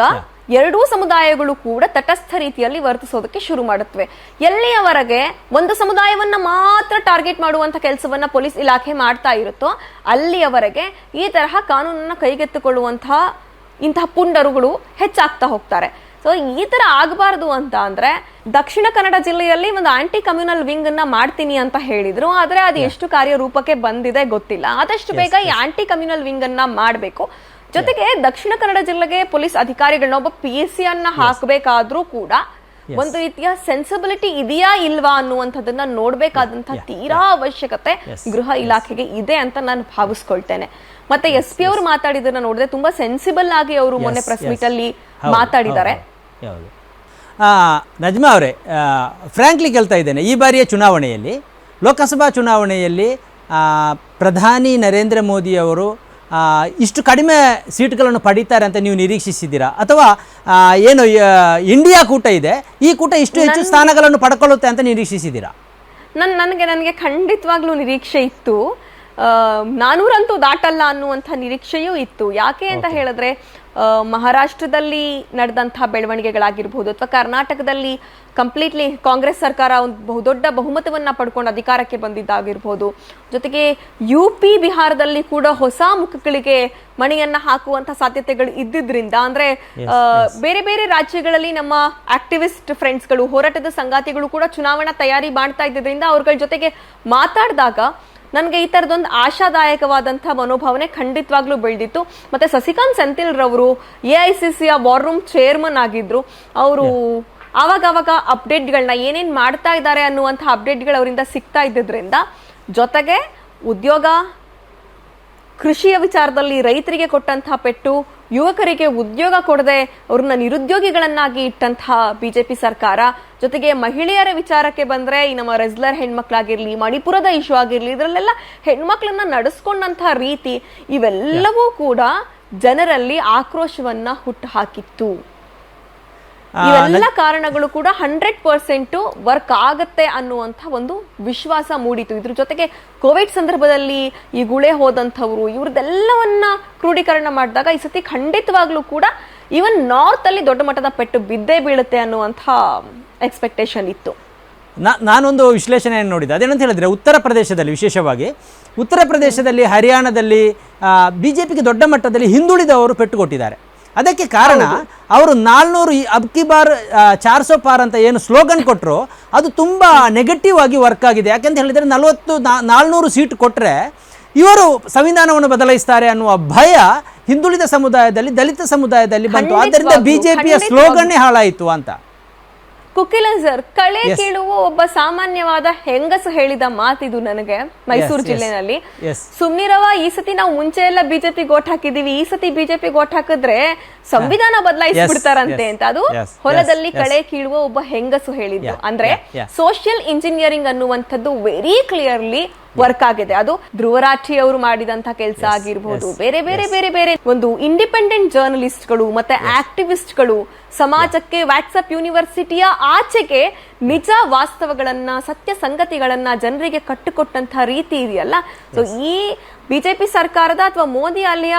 ಎರಡೂ ಸಮುದಾಯಗಳು ಕೂಡ ತಟಸ್ಥ ರೀತಿಯಲ್ಲಿ ವರ್ತಿಸೋದಕ್ಕೆ ಶುರು ಮಾಡುತ್ತವೆ. ಎಲ್ಲಿಯವರೆಗೆ ಒಂದು ಸಮುದಾಯವನ್ನ ಮಾತ್ರ ಟಾರ್ಗೆಟ್ ಮಾಡುವಂತ ಕೆಲಸವನ್ನ ಪೊಲೀಸ್ ಇಲಾಖೆ ಮಾಡ್ತಾ ಇರುತ್ತೋ ಅಲ್ಲಿಯವರೆಗೆ ಈ ತರಹ ಕಾನೂನನ್ನ ಕೈಗೆತ್ತಿಕೊಳ್ಳುವಂತಹ ಇಂತಹ ಪುಂಡರುಗಳು ಹೆಚ್ಚಾಗ್ತಾ ಹೋಗ್ತಾರೆ. ಸೊ ಈ ತರ ಆಗಬಾರದು ಅಂತ ಅಂದ್ರೆ ದಕ್ಷಿಣ ಕನ್ನಡ ಜಿಲ್ಲೆಯಲ್ಲಿ ಒಂದು ಆಂಟಿ ಕಮ್ಯುನಲ್ ವಿಂಗ್ ಅನ್ನ ಮಾಡ್ತೀನಿ ಅಂತ ಹೇಳಿದ್ರು. ಆದ್ರೆ ಅದು ಎಷ್ಟು ಕಾರ್ಯರೂಪಕ್ಕೆ ಬಂದಿದೆ ಗೊತ್ತಿಲ್ಲ. ಆದಷ್ಟು ಬೇಗ ಈ ಆಂಟಿ ಕಮ್ಯುನಲ್ ವಿಂಗ್ ಅನ್ನ ಮಾಡಬೇಕು. ಜೊತೆಗೆ ದಕ್ಷಿಣ ಕನ್ನಡ ಜಿಲ್ಲೆಗೆ ಪೊಲೀಸ್ ಅಧಿಕಾರಿಗಳನ್ನ ಒಬ್ಬ ಪಿ ಎಸ್ ಸಿ ಅನ್ನ ಹಾಕಬೇಕಾದ್ರೂ ಕೂಡ ಒಂದು ರೀತಿಯ ಸೆನ್ಸಿಬಿಲಿಟಿ ಇದೆಯಾ ಇಲ್ವಾ ಅನ್ನುವಂಥದ್ದನ್ನ ನೋಡ್ಬೇಕಾದಂತಹ ತೀರಾ ಅವಶ್ಯಕತೆ ಗೃಹ ಇಲಾಖೆಗೆ ಇದೆ ಅಂತ ನಾನು ಭಾವಿಸ್ಕೊಳ್ತೇನೆ. ಮತ್ತೆ ಎಸ್ ಪಿ ಅವರು ಮಾತಾಡಿದನ್ನ ನೋಡಿದ್ರೆ ತುಂಬಾ ಸೆನ್ಸಿಬಲ್ ಆಗಿ ಅವರು ಮೊನ್ನೆ ಪ್ರೆಸ್ ಮೀಟ್ ಅಲ್ಲಿ ಮಾತಾಡಿದ್ದಾರೆ. ಹೌದು, ನಜ್ಮಾ ಅವರೇ ಫ್ರ್ಯಾಂಕ್ಲಿ ಕೇಳ್ತಾ ಇದ್ದೇನೆ ಈ ಬಾರಿಯ ಚುನಾವಣೆಯಲ್ಲಿ ಲೋಕಸಭಾ ಚುನಾವಣೆಯಲ್ಲಿ ಪ್ರಧಾನಿ ನರೇಂದ್ರ ಮೋದಿಯವರು ಇಷ್ಟು ಕಡಿಮೆ ಸೀಟ್ಗಳನ್ನು ಪಡೀತಾರೆ ಅಂತ ನೀವು ನಿರೀಕ್ಷಿಸಿದ್ದೀರಾ? ಅಥವಾ ಏನು ಇಂಡಿಯಾ ಕೂಟ ಇದೆ ಈ ಕೂಟ ಇಷ್ಟು ಹೆಚ್ಚು ಸ್ಥಾನಗಳನ್ನು ಪಡ್ಕೊಳ್ಳುತ್ತೆ ಅಂತ ನಿರೀಕ್ಷಿಸಿದ್ದೀರಾ? ನನ್ನ ನನಗೆ ನನಗೆ ಖಂಡಿತವಾಗ್ಲೂ ನಿರೀಕ್ಷೆ ಇತ್ತು. ನಾನೂರಂತೂ ದಾಟಲ್ಲ ಅನ್ನುವಂಥ ನಿರೀಕ್ಷೆಯೂ ಇತ್ತು. ಯಾಕೆ ಅಂತ ಹೇಳಿದ್ರೆ ಮಹಾರಾಷ್ಟ್ರದಲ್ಲಿ ನಡೆದಂತಹ ಬೆಳವಣಿಗೆಗಳಾಗಿರ್ಬೋದು ಅಥವಾ ಕರ್ನಾಟಕದಲ್ಲಿ ಕಂಪ್ಲೀಟ್ಲಿ ಕಾಂಗ್ರೆಸ್ ಸರ್ಕಾರ ಒಂದು ಬಹುದೊಡ್ಡ ಬಹುಮತವನ್ನ ಪಡ್ಕೊಂಡು ಅಧಿಕಾರಕ್ಕೆ ಬಂದಿದ್ದಾಗಿರ್ಬೋದು. ಜೊತೆಗೆ ಯು ಪಿ ಬಿಹಾರದಲ್ಲಿ ಕೂಡ ಹೊಸ ಮುಖಗಳಿಗೆ ಮಣಿಯನ್ನ ಹಾಕುವಂಥ ಸಾಧ್ಯತೆಗಳು ಇದ್ದಿದ್ರಿಂದ ಅಂದ್ರೆ ಬೇರೆ ಬೇರೆ ರಾಜ್ಯಗಳಲ್ಲಿ ನಮ್ಮ ಆಕ್ಟಿವಿಸ್ಟ್ ಫ್ರೆಂಡ್ಸ್ಗಳು ಹೋರಾಟದ ಸಂಗಾತಿಗಳು ಕೂಡ ಚುನಾವಣಾ ತಯಾರಿ ಮಾಡ್ತಾ ಇದ್ದಿದ್ರಿಂದ ಅವ್ರಗಳ ಜೊತೆಗೆ ಮಾತಾಡಿದಾಗ ನನಗೆ ಈ ಥರದೊಂದು ಆಶಾದಾಯಕವಾದಂಥ ಮನೋಭಾವನೆ ಖಂಡಿತವಾಗ್ಲೂ ಬೆಳೆದಿತ್ತು. ಮತ್ತೆ ಸಸಿಕಾಂತ್ ಸೆಂಥಿಲ್ರವರು ಎ ಐ ಸಿ ಸಿಯ ವಾರ್ ರೂಮ್ ಚೇರ್ಮನ್ ಆಗಿದ್ರು. ಅವರು ಆವಾಗ ಅವಾಗ ಅಪ್ಡೇಟ್ಗಳನ್ನ ಏನೇನು ಮಾಡ್ತಾ ಇದ್ದಾರೆ ಅನ್ನುವಂಥ ಅಪ್ಡೇಟ್ಗಳು ಅವರಿಂದ ಸಿಗ್ತಾ ಇದ್ದಿದ್ರಿಂದ ಜೊತೆಗೆ ಉದ್ಯೋಗ ಕೃಷಿಯ ವಿಚಾರದಲ್ಲಿ ರೈತರಿಗೆ ಕೊಟ್ಟಂತಹ ಪೆಟ್ಟು, ಯುವಕರಿಗೆ ಉದ್ಯೋಗ ಕೊಡದೆ ಅವ್ರನ್ನ ನಿರುದ್ಯೋಗಿಗಳನ್ನಾಗಿ ಇಟ್ಟಂತಹ ಬಿಜೆಪಿ ಸರ್ಕಾರ. ಜೊತೆಗೆ ಮಹಿಳೆಯರ ವಿಚಾರಕ್ಕೆ ಬಂದ್ರೆ, ಈ ನಮ್ಮ ರೆಸ್ಲರ್ ಹೆಣ್ಮಕ್ಳಾಗಿರ್ಲಿ, ಮಣಿಪುರದ ಇಶ್ಯೂ ಆಗಿರ್ಲಿ, ಇದರಲ್ಲೆಲ್ಲ ಹೆಣ್ಮಕ್ಳನ್ನ ನಡೆಸ್ಕೊಂಡಂತಹ ರೀತಿ, ಇವೆಲ್ಲವೂ ಕೂಡ ಜನರಲ್ಲಿ ಆಕ್ರೋಶವನ್ನ ಹುಟ್ಟು ಹಾಕಿತ್ತು ಇವೆಲ್ಲ ಕಾರಣಗಳು ಕೂಡ ಹಂಡ್ರೆಡ್ ಪರ್ಸೆಂಟ್ ವರ್ಕ್ ಆಗತ್ತೆ ಅನ್ನುವಂತ ಒಂದು ವಿಶ್ವಾಸ ಮೂಡಿತು. ಇದ್ರ ಜೊತೆಗೆ ಕೋವಿಡ್ ಸಂದರ್ಭದಲ್ಲಿ ಈ ಗುಳೆ ಹೋದಂಥವ್ರು ಇವ್ರದ್ದೆಲ್ಲವನ್ನ ಕ್ರೋಢೀಕರಣ ಮಾಡಿದಾಗ ಈ ಸತಿ ಖಂಡಿತವಾಗ್ಲೂ ಕೂಡ ಈವನ್ ನಾರ್ತ್ ಅಲ್ಲಿ ದೊಡ್ಡ ಮಟ್ಟದ ಪೆಟ್ಟು ಬಿದ್ದೇ ಬೀಳುತ್ತೆ ಅನ್ನುವಂತ ಎಕ್ಸ್ಪೆಕ್ಟೇಷನ್ ಇತ್ತು. ನಾ ನಾನೊಂದು ವಿಶ್ಲೇಷಣೆಯನ್ನು ನೋಡಿದೆ ಅದೇನಂತ ಹೇಳಿದ್ರೆ ಉತ್ತರ ಪ್ರದೇಶದಲ್ಲಿ ವಿಶೇಷವಾಗಿ ಉತ್ತರ ಪ್ರದೇಶದಲ್ಲಿ ಹರಿಯಾಣದಲ್ಲಿ ಬಿ ಜೆ ಪಿಗೆ ದೊಡ್ಡ ಮಟ್ಟದಲ್ಲಿ ಹಿಂದುಳಿದವರು ಪೆಟ್ಟು ಕೊಟ್ಟಿದ್ದಾರೆ. ಅದಕ್ಕೆ ಕಾರಣ ಅವರು ನಾಲ್ನೂರು ಅಬ್ಕಿ ಬಾರ್ ಚಾರ್ ಸೋ ಪಾರ್ ಅಂತ ಏನು ಸ್ಲೋಗನ್ ಕೊಟ್ಟರು ಅದು ತುಂಬ ನೆಗೆಟಿವ್ ಆಗಿ ವರ್ಕ್ ಆಗಿದೆ. ಯಾಕೆಂತ ಹೇಳಿದರೆ ನಲವತ್ತು ನಾಲ್ನೂರು ಸೀಟ್ ಕೊಟ್ಟರೆ ಇವರು ಸಂವಿಧಾನವನ್ನು ಬದಲಾಯಿಸ್ತಾರೆ ಅನ್ನುವ ಭಯ ಹಿಂದುಳಿದ ಸಮುದಾಯದಲ್ಲಿ ದಲಿತ ಸಮುದಾಯದಲ್ಲಿ ಬಂತು. ಆದ್ದರಿಂದ ಬಿಜೆಪಿಯ. ಸ್ಲೋಗನ್ನೇ ಹಾಳಾಯಿತು ಅಂತ. ಕುಕಿಲನ್ ಸರ್ ಕಳೆ ಕೇಳುವ ಒಬ್ಬ ಸಾಮಾನ್ಯವಾದ ಹೆಂಗಸು ಹೇಳಿದ ಮಾತಿದು ನನಗೆ ಮೈಸೂರು ಜಿಲ್ಲೆನಲ್ಲಿ. ಸುಮ್ನಿರವ ಈ ಸತಿ ನಾವು ಮುಂಚೆ ಎಲ್ಲ ಬಿಜೆಪಿ ಗೋಟ್ ಹಾಕಿದೀವಿ ಈ ಸತಿ ಬಿಜೆಪಿ ಗೋಟ್ ಹಾಕಿದ್ರೆ ಸಂವಿಧಾನ ಬದಲಾಯಿಸ್ಬಿಡ್ತಾರಂತೆ ಅಂತ. ಅದು ಹೊಲದಲ್ಲಿ ಕಳೆ ಕೀಳುವ ಒಬ್ಬ ಹೆಂಗಸು ಹೇಳಿದ್ದು. ಅಂದ್ರೆ. ಸೋಷಿಯಲ್ ಇಂಜಿನಿಯರಿಂಗ್ ಅನ್ನುವಂಥದ್ದು ವೆರಿ ಕ್ಲಿಯರ್ಲಿ ವರ್ಕ್ ಆಗಿದೆ. ಅದು ಧ್ರುವರಾಠಿ ಅವರು ಮಾಡಿದಂತ ಕೆಲಸ ಆಗಿರ್ಬೋದು. ಬೇರೆ ಬೇರೆ ಬೇರೆ ಬೇರೆ ಒಂದು ಇಂಡಿಪೆಂಡೆಂಟ್ ಜರ್ನಲಿಸ್ಟ್ಗಳು ಮತ್ತೆ ಆಕ್ಟಿವಿಸ್ಟ್ಗಳು ಸಮಾಜಕ್ಕೆ ವಾಟ್ಸಪ್ ಯೂನಿವರ್ಸಿಟಿಯ ಆಚೆಗೆ ನಿಜ ವಾಸ್ತವಗಳನ್ನ ಸತ್ಯ ಸಂಗತಿಗಳನ್ನ ಜನರಿಗೆ ಕಟ್ಟಿಕೊಟ್ಟಂತಹ ರೀತಿ ಇದೆಯಲ್ಲ? ಸೊ ಈ ಬಿಜೆಪಿ ಸರ್ಕಾರದ ಅಥವಾ ಮೋದಿ ಅಲೆಯ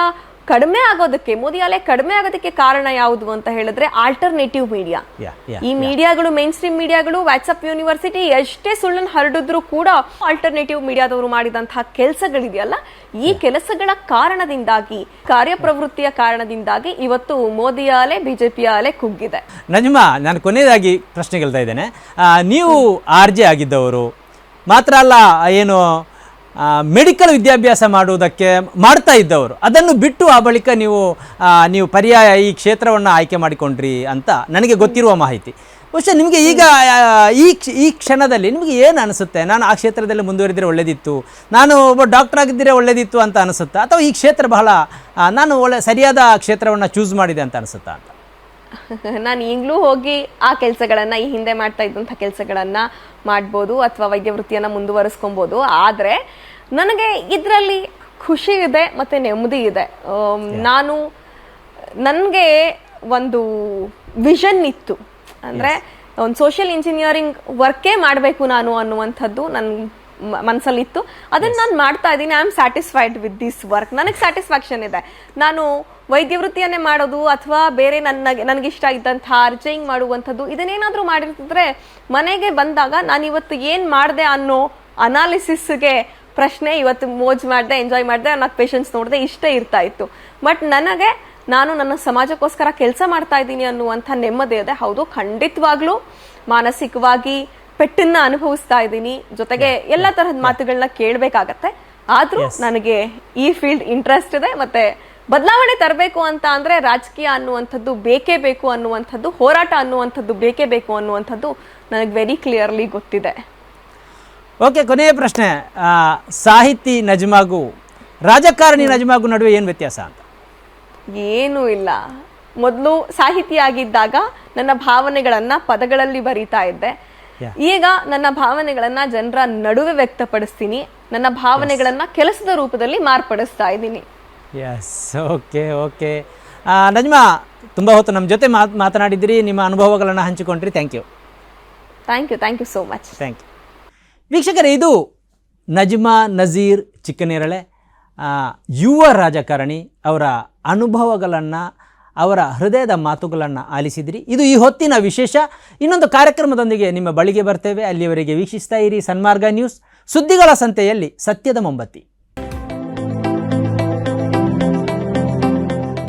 ಕಡಿಮೆ ಆಗೋದಕ್ಕೆ ಮೋದಿ ಅಲೆ ಕಡಿಮೆ ಆಗೋದಕ್ಕೆ ಕಾರಣ ಯಾವುದು ಅಂತ ಹೇಳಿದ್ರೆ ಆಲ್ಟರ್ನೇಟಿವ್ ಮೀಡಿಯಾ ಈ ಮೀಡಿಯಾಗಳು ಮೇನ್ ಸ್ಟ್ರೀಮ್ ಮೀಡಿಯಾಗಳು ವಾಟ್ಸ್ಆಪ್ ಯೂನಿವರ್ಸಿಟಿ ಎಷ್ಟೇ ಸುಳ್ಳನ್ನು ಹರಡಿದ್ರು ಕೂಡ ಆಲ್ಟರ್ನೇಟಿವ್ ಮೀಡಿಯಾದವರು ಮಾಡಿದಂತಹ ಕೆಲಸಗಳಿದೆಯಲ್ಲ ಈ ಕೆಲಸಗಳ ಕಾರಣದಿಂದಾಗಿ ಕಾರ್ಯಪ್ರವೃತ್ತಿಯ ಕಾರಣದಿಂದಾಗಿ ಇವತ್ತು ಮೋದಿಯ ಅಲೆ ಬಿಜೆಪಿಯ ಅಲೆ ಕುಗ್ಗಿದೆ. ನಜ್ಮಾ ನಾನು ಕೊನೆಯದಾಗಿ ಪ್ರಶ್ನೆ ಕೇಳ್ತಾ ಇದ್ದೇನೆ ನೀವು ಆರ್ ಜೆ ಆಗಿದ್ದವರು ಮಾತ್ರ ಅಲ್ಲ ಏನು ಮೆಡಿಕಲ್ ವಿದ್ಯಾಭ್ಯಾಸ ಮಾಡುವುದಕ್ಕೆ ಮಾಡ್ತಾ ಇದ್ದವರು. ಅದನ್ನು ಬಿಟ್ಟು ಆ ಬಳಿಕ ನೀವು ನೀವು ಪರ್ಯಾಯ ಈ ಕ್ಷೇತ್ರವನ್ನು ಆಯ್ಕೆ ಮಾಡಿಕೊಂಡ್ರಿ ಅಂತ ನನಗೆ ಗೊತ್ತಿರುವ ಮಾಹಿತಿ. ಬಹುಶಃ ನಿಮಗೆ ಈಗ ಈ ಈ ಕ್ಷಣದಲ್ಲಿ ನಿಮಗೆ ಏನು ಅನಿಸುತ್ತೆ? ನಾನು ಆ ಕ್ಷೇತ್ರದಲ್ಲಿ ಮುಂದುವರಿದರೆ ಒಳ್ಳೆದಿತ್ತು. ನಾನು ಒಬ್ಬ ಡಾಕ್ಟರ್ ಆಗಿದ್ದರೆ ಒಳ್ಳೆಯದಿತ್ತು ಅಂತ ಅನಿಸುತ್ತಾ? ಅಥವಾ ಈ ಕ್ಷೇತ್ರ ಬಹಳ ನಾನು ಒಳ್ಳೆ, ಸರಿಯಾದ ಕ್ಷೇತ್ರವನ್ನು ಚೂಸ್ ಮಾಡಿದೆ ಅಂತ ಅನಿಸುತ್ತಾ ಅಂತ? ನಾನು ಈಗಲೂ ಹೋಗಿ ಆ ಕೆಲಸಗಳನ್ನ ಈ ಹಿಂದೆ ಮಾಡ್ತಾ ಇದ್ದಂಥ ಕೆಲಸಗಳನ್ನ ಮಾಡ್ಬೋದು ಅಥವಾ ವೈದ್ಯ ವೃತ್ತಿಯನ್ನ ಮುಂದುವರಿಸ್ಕೊಬೋದು. ಆದ್ರೆ ನನಗೆ ಇದರಲ್ಲಿ ಖುಷಿ ಇದೆ ಮತ್ತೆ ನೆಮ್ಮದಿ ಇದೆ. ನಾನು ನನಗೆ ಒಂದು ವಿಷನ್ ಇತ್ತು. ಅಂದ್ರೆ ಒಂದು ಸೋಷಿಯಲ್ ಇಂಜಿನಿಯರಿಂಗ್ ವರ್ಕೇ ಮಾಡಬೇಕು ನಾನು ಅನ್ನುವಂಥದ್ದು ನನ್ನ ಮನಸ್ಸಲ್ಲಿತ್ತು ಅದನ್ನ ನಾನು ಮಾಡ್ತಾ ಇದ್ದೀನಿ. I am satisfied with this work ನನಗೆ ಸ್ಯಾಟಿಸ್ಫ್ಯಾಕ್ಷನ್ ಇದೆ. ನಾನು ವೈದ್ಯ ವೃತ್ತಿಯನ್ನೇ ಮಾಡೋದು ಅಥವಾ ಬೇರೆ ನನ್ನ ನನಗಿಷ್ಟ ಇದ್ದಂಥ ಅರ್ಜೆಯಿಂಗ್ ಮಾಡುವಂಥದ್ದು ಇದನ್ನೇನಾದರೂ ಮಾಡಿರ್ತಿದ್ರೆ ಮನೆಗೆ ಬಂದಾಗ ನಾನು ಇವತ್ತು ಏನು ಮಾಡಿದೆ ಅನ್ನೋ ಅನಾಲಿಸಿಸ್ಗೆ ಪ್ರಶ್ನೆ ಇವತ್ತು ಮೋಜ್ ಮಾಡಿದೆ ಎಂಜಾಯ್ ಮಾಡಿದೆ ನಾಕ್ ಪೇಷನ್ಸ್ ನೋಡಿದೆ ಇಷ್ಟ ಇರ್ತಾ ಇತ್ತು. ಬಟ್ ನನಗೆ ನಾನು ನನ್ನ ಸಮಾಜಕ್ಕೋಸ್ಕರ ಕೆಲಸ ಮಾಡ್ತಾ ಇದ್ದೀನಿ ಅನ್ನುವಂಥ ನೆಮ್ಮದಿ ಇದೆ ಹೌದು ಖಂಡಿತವಾಗ್ಲೂ ಮಾನಸಿಕವಾಗಿ ಪೆಟ್ಟನ್ನ ಅನುಭವಿಸ್ತಾ ಇದ್ದೀನಿ. ಜೊತೆಗೆ ಎಲ್ಲ ತರಹದ ಮಾತುಗಳನ್ನ ಕೇಳಬೇಕಾಗತ್ತೆ. ಆದ್ರೂ ನನಗೆ ಈ ಫೀಲ್ಡ್ ಇಂಟ್ರೆಸ್ಟ್ ಇದೆ ಮತ್ತೆ ಬದಲಾವಣೆ ತರಬೇಕು ಅಂತ ಅಂದ್ರೆ ರಾಜಕೀಯ ಅನ್ನುವಂಥದ್ದು ಬೇಕೇ ಬೇಕು ಅನ್ನುವಂಥದ್ದು ಹೋರಾಟ ಅನ್ನುವಂಥದ್ದು ಬೇಕೇ ಬೇಕು ಅನ್ನುವಂಥದ್ದು ನನಗೆ ವೆರಿ ಕ್ಲಿಯರ್ಲಿ ಗೊತ್ತಿದೆ. ಓಕೆ ಕೊನೆಯ ಪ್ರಶ್ನೆ. ಸಾಹಿತಿ ನಜ್ಮಾಗೂ ರಾಜಕಾರಣಿ ನಜ್ಮಾಗೂ ನಡುವೆ ಏನು ವ್ಯತ್ಯಾಸ ಅಂತ? ಏನೂ ಇಲ್ಲ. ಮೊದಲು ಸಾಹಿತಿಯಾಗಿದ್ದಾಗ ನನ್ನ ಭಾವನೆಗಳನ್ನ ಪದಗಳಲ್ಲಿ ಬರೀತಾ ಇದ್ದೆ. ಈಗ ನನ್ನ ಭಾವನೆಗಳನ್ನ ಜನರ ನಡುವೆ ವ್ಯಕ್ತಪಡಿಸ್ತೀನಿ. ನನ್ನ ಭಾವನೆಗಳನ್ನ ಕೆಲಸದ ರೂಪದಲ್ಲಿ ಮಾರ್ಪಡಿಸ್ತಾ ಇದ್ದೀನಿ. ಎಸ್ ಓಕೆ ಓಕೆ ನಜ್ಮಾ ತುಂಬ ಹೊತ್ತು ನಮ್ಮ ಜೊತೆ ಮಾತು ಮಾತನಾಡಿದಿರಿ ನಿಮ್ಮ ಅನುಭವಗಳನ್ನು ಹಂಚಿಕೊಂಡ್ರಿ. Thank you thank you thank you so much thank you ವೀಕ್ಷಕರೇ ಇದು ನಜ್ಮಾ ನಜೀರ್ ಚಿಕ್ಕನೇರಳೆ ಯುವ ರಾಜಕಾರಣಿ ಅವರ ಅನುಭವಗಳನ್ನು ಅವರ ಹೃದಯದ ಮಾತುಗಳನ್ನು ಆಲಿಸಿದಿರಿ. ಇದು ಈ ಹೊತ್ತಿನ ವಿಶೇಷ. ಇನ್ನೊಂದು ಕಾರ್ಯಕ್ರಮದೊಂದಿಗೆ ನಿಮ್ಮ ಬಳಿಗೆ ಬರ್ತೇವೆ. ಅಲ್ಲಿಯವರೆಗೆ ವೀಕ್ಷಿಸ್ತಾ ಇರಿ ಸನ್ಮಾರ್ಗ ನ್ಯೂಸ್. ಸುದ್ದಿಗಳ ಸಂತೆಯಲ್ಲಿ ಸತ್ಯದ ಮೊಂಬತ್ತಿ.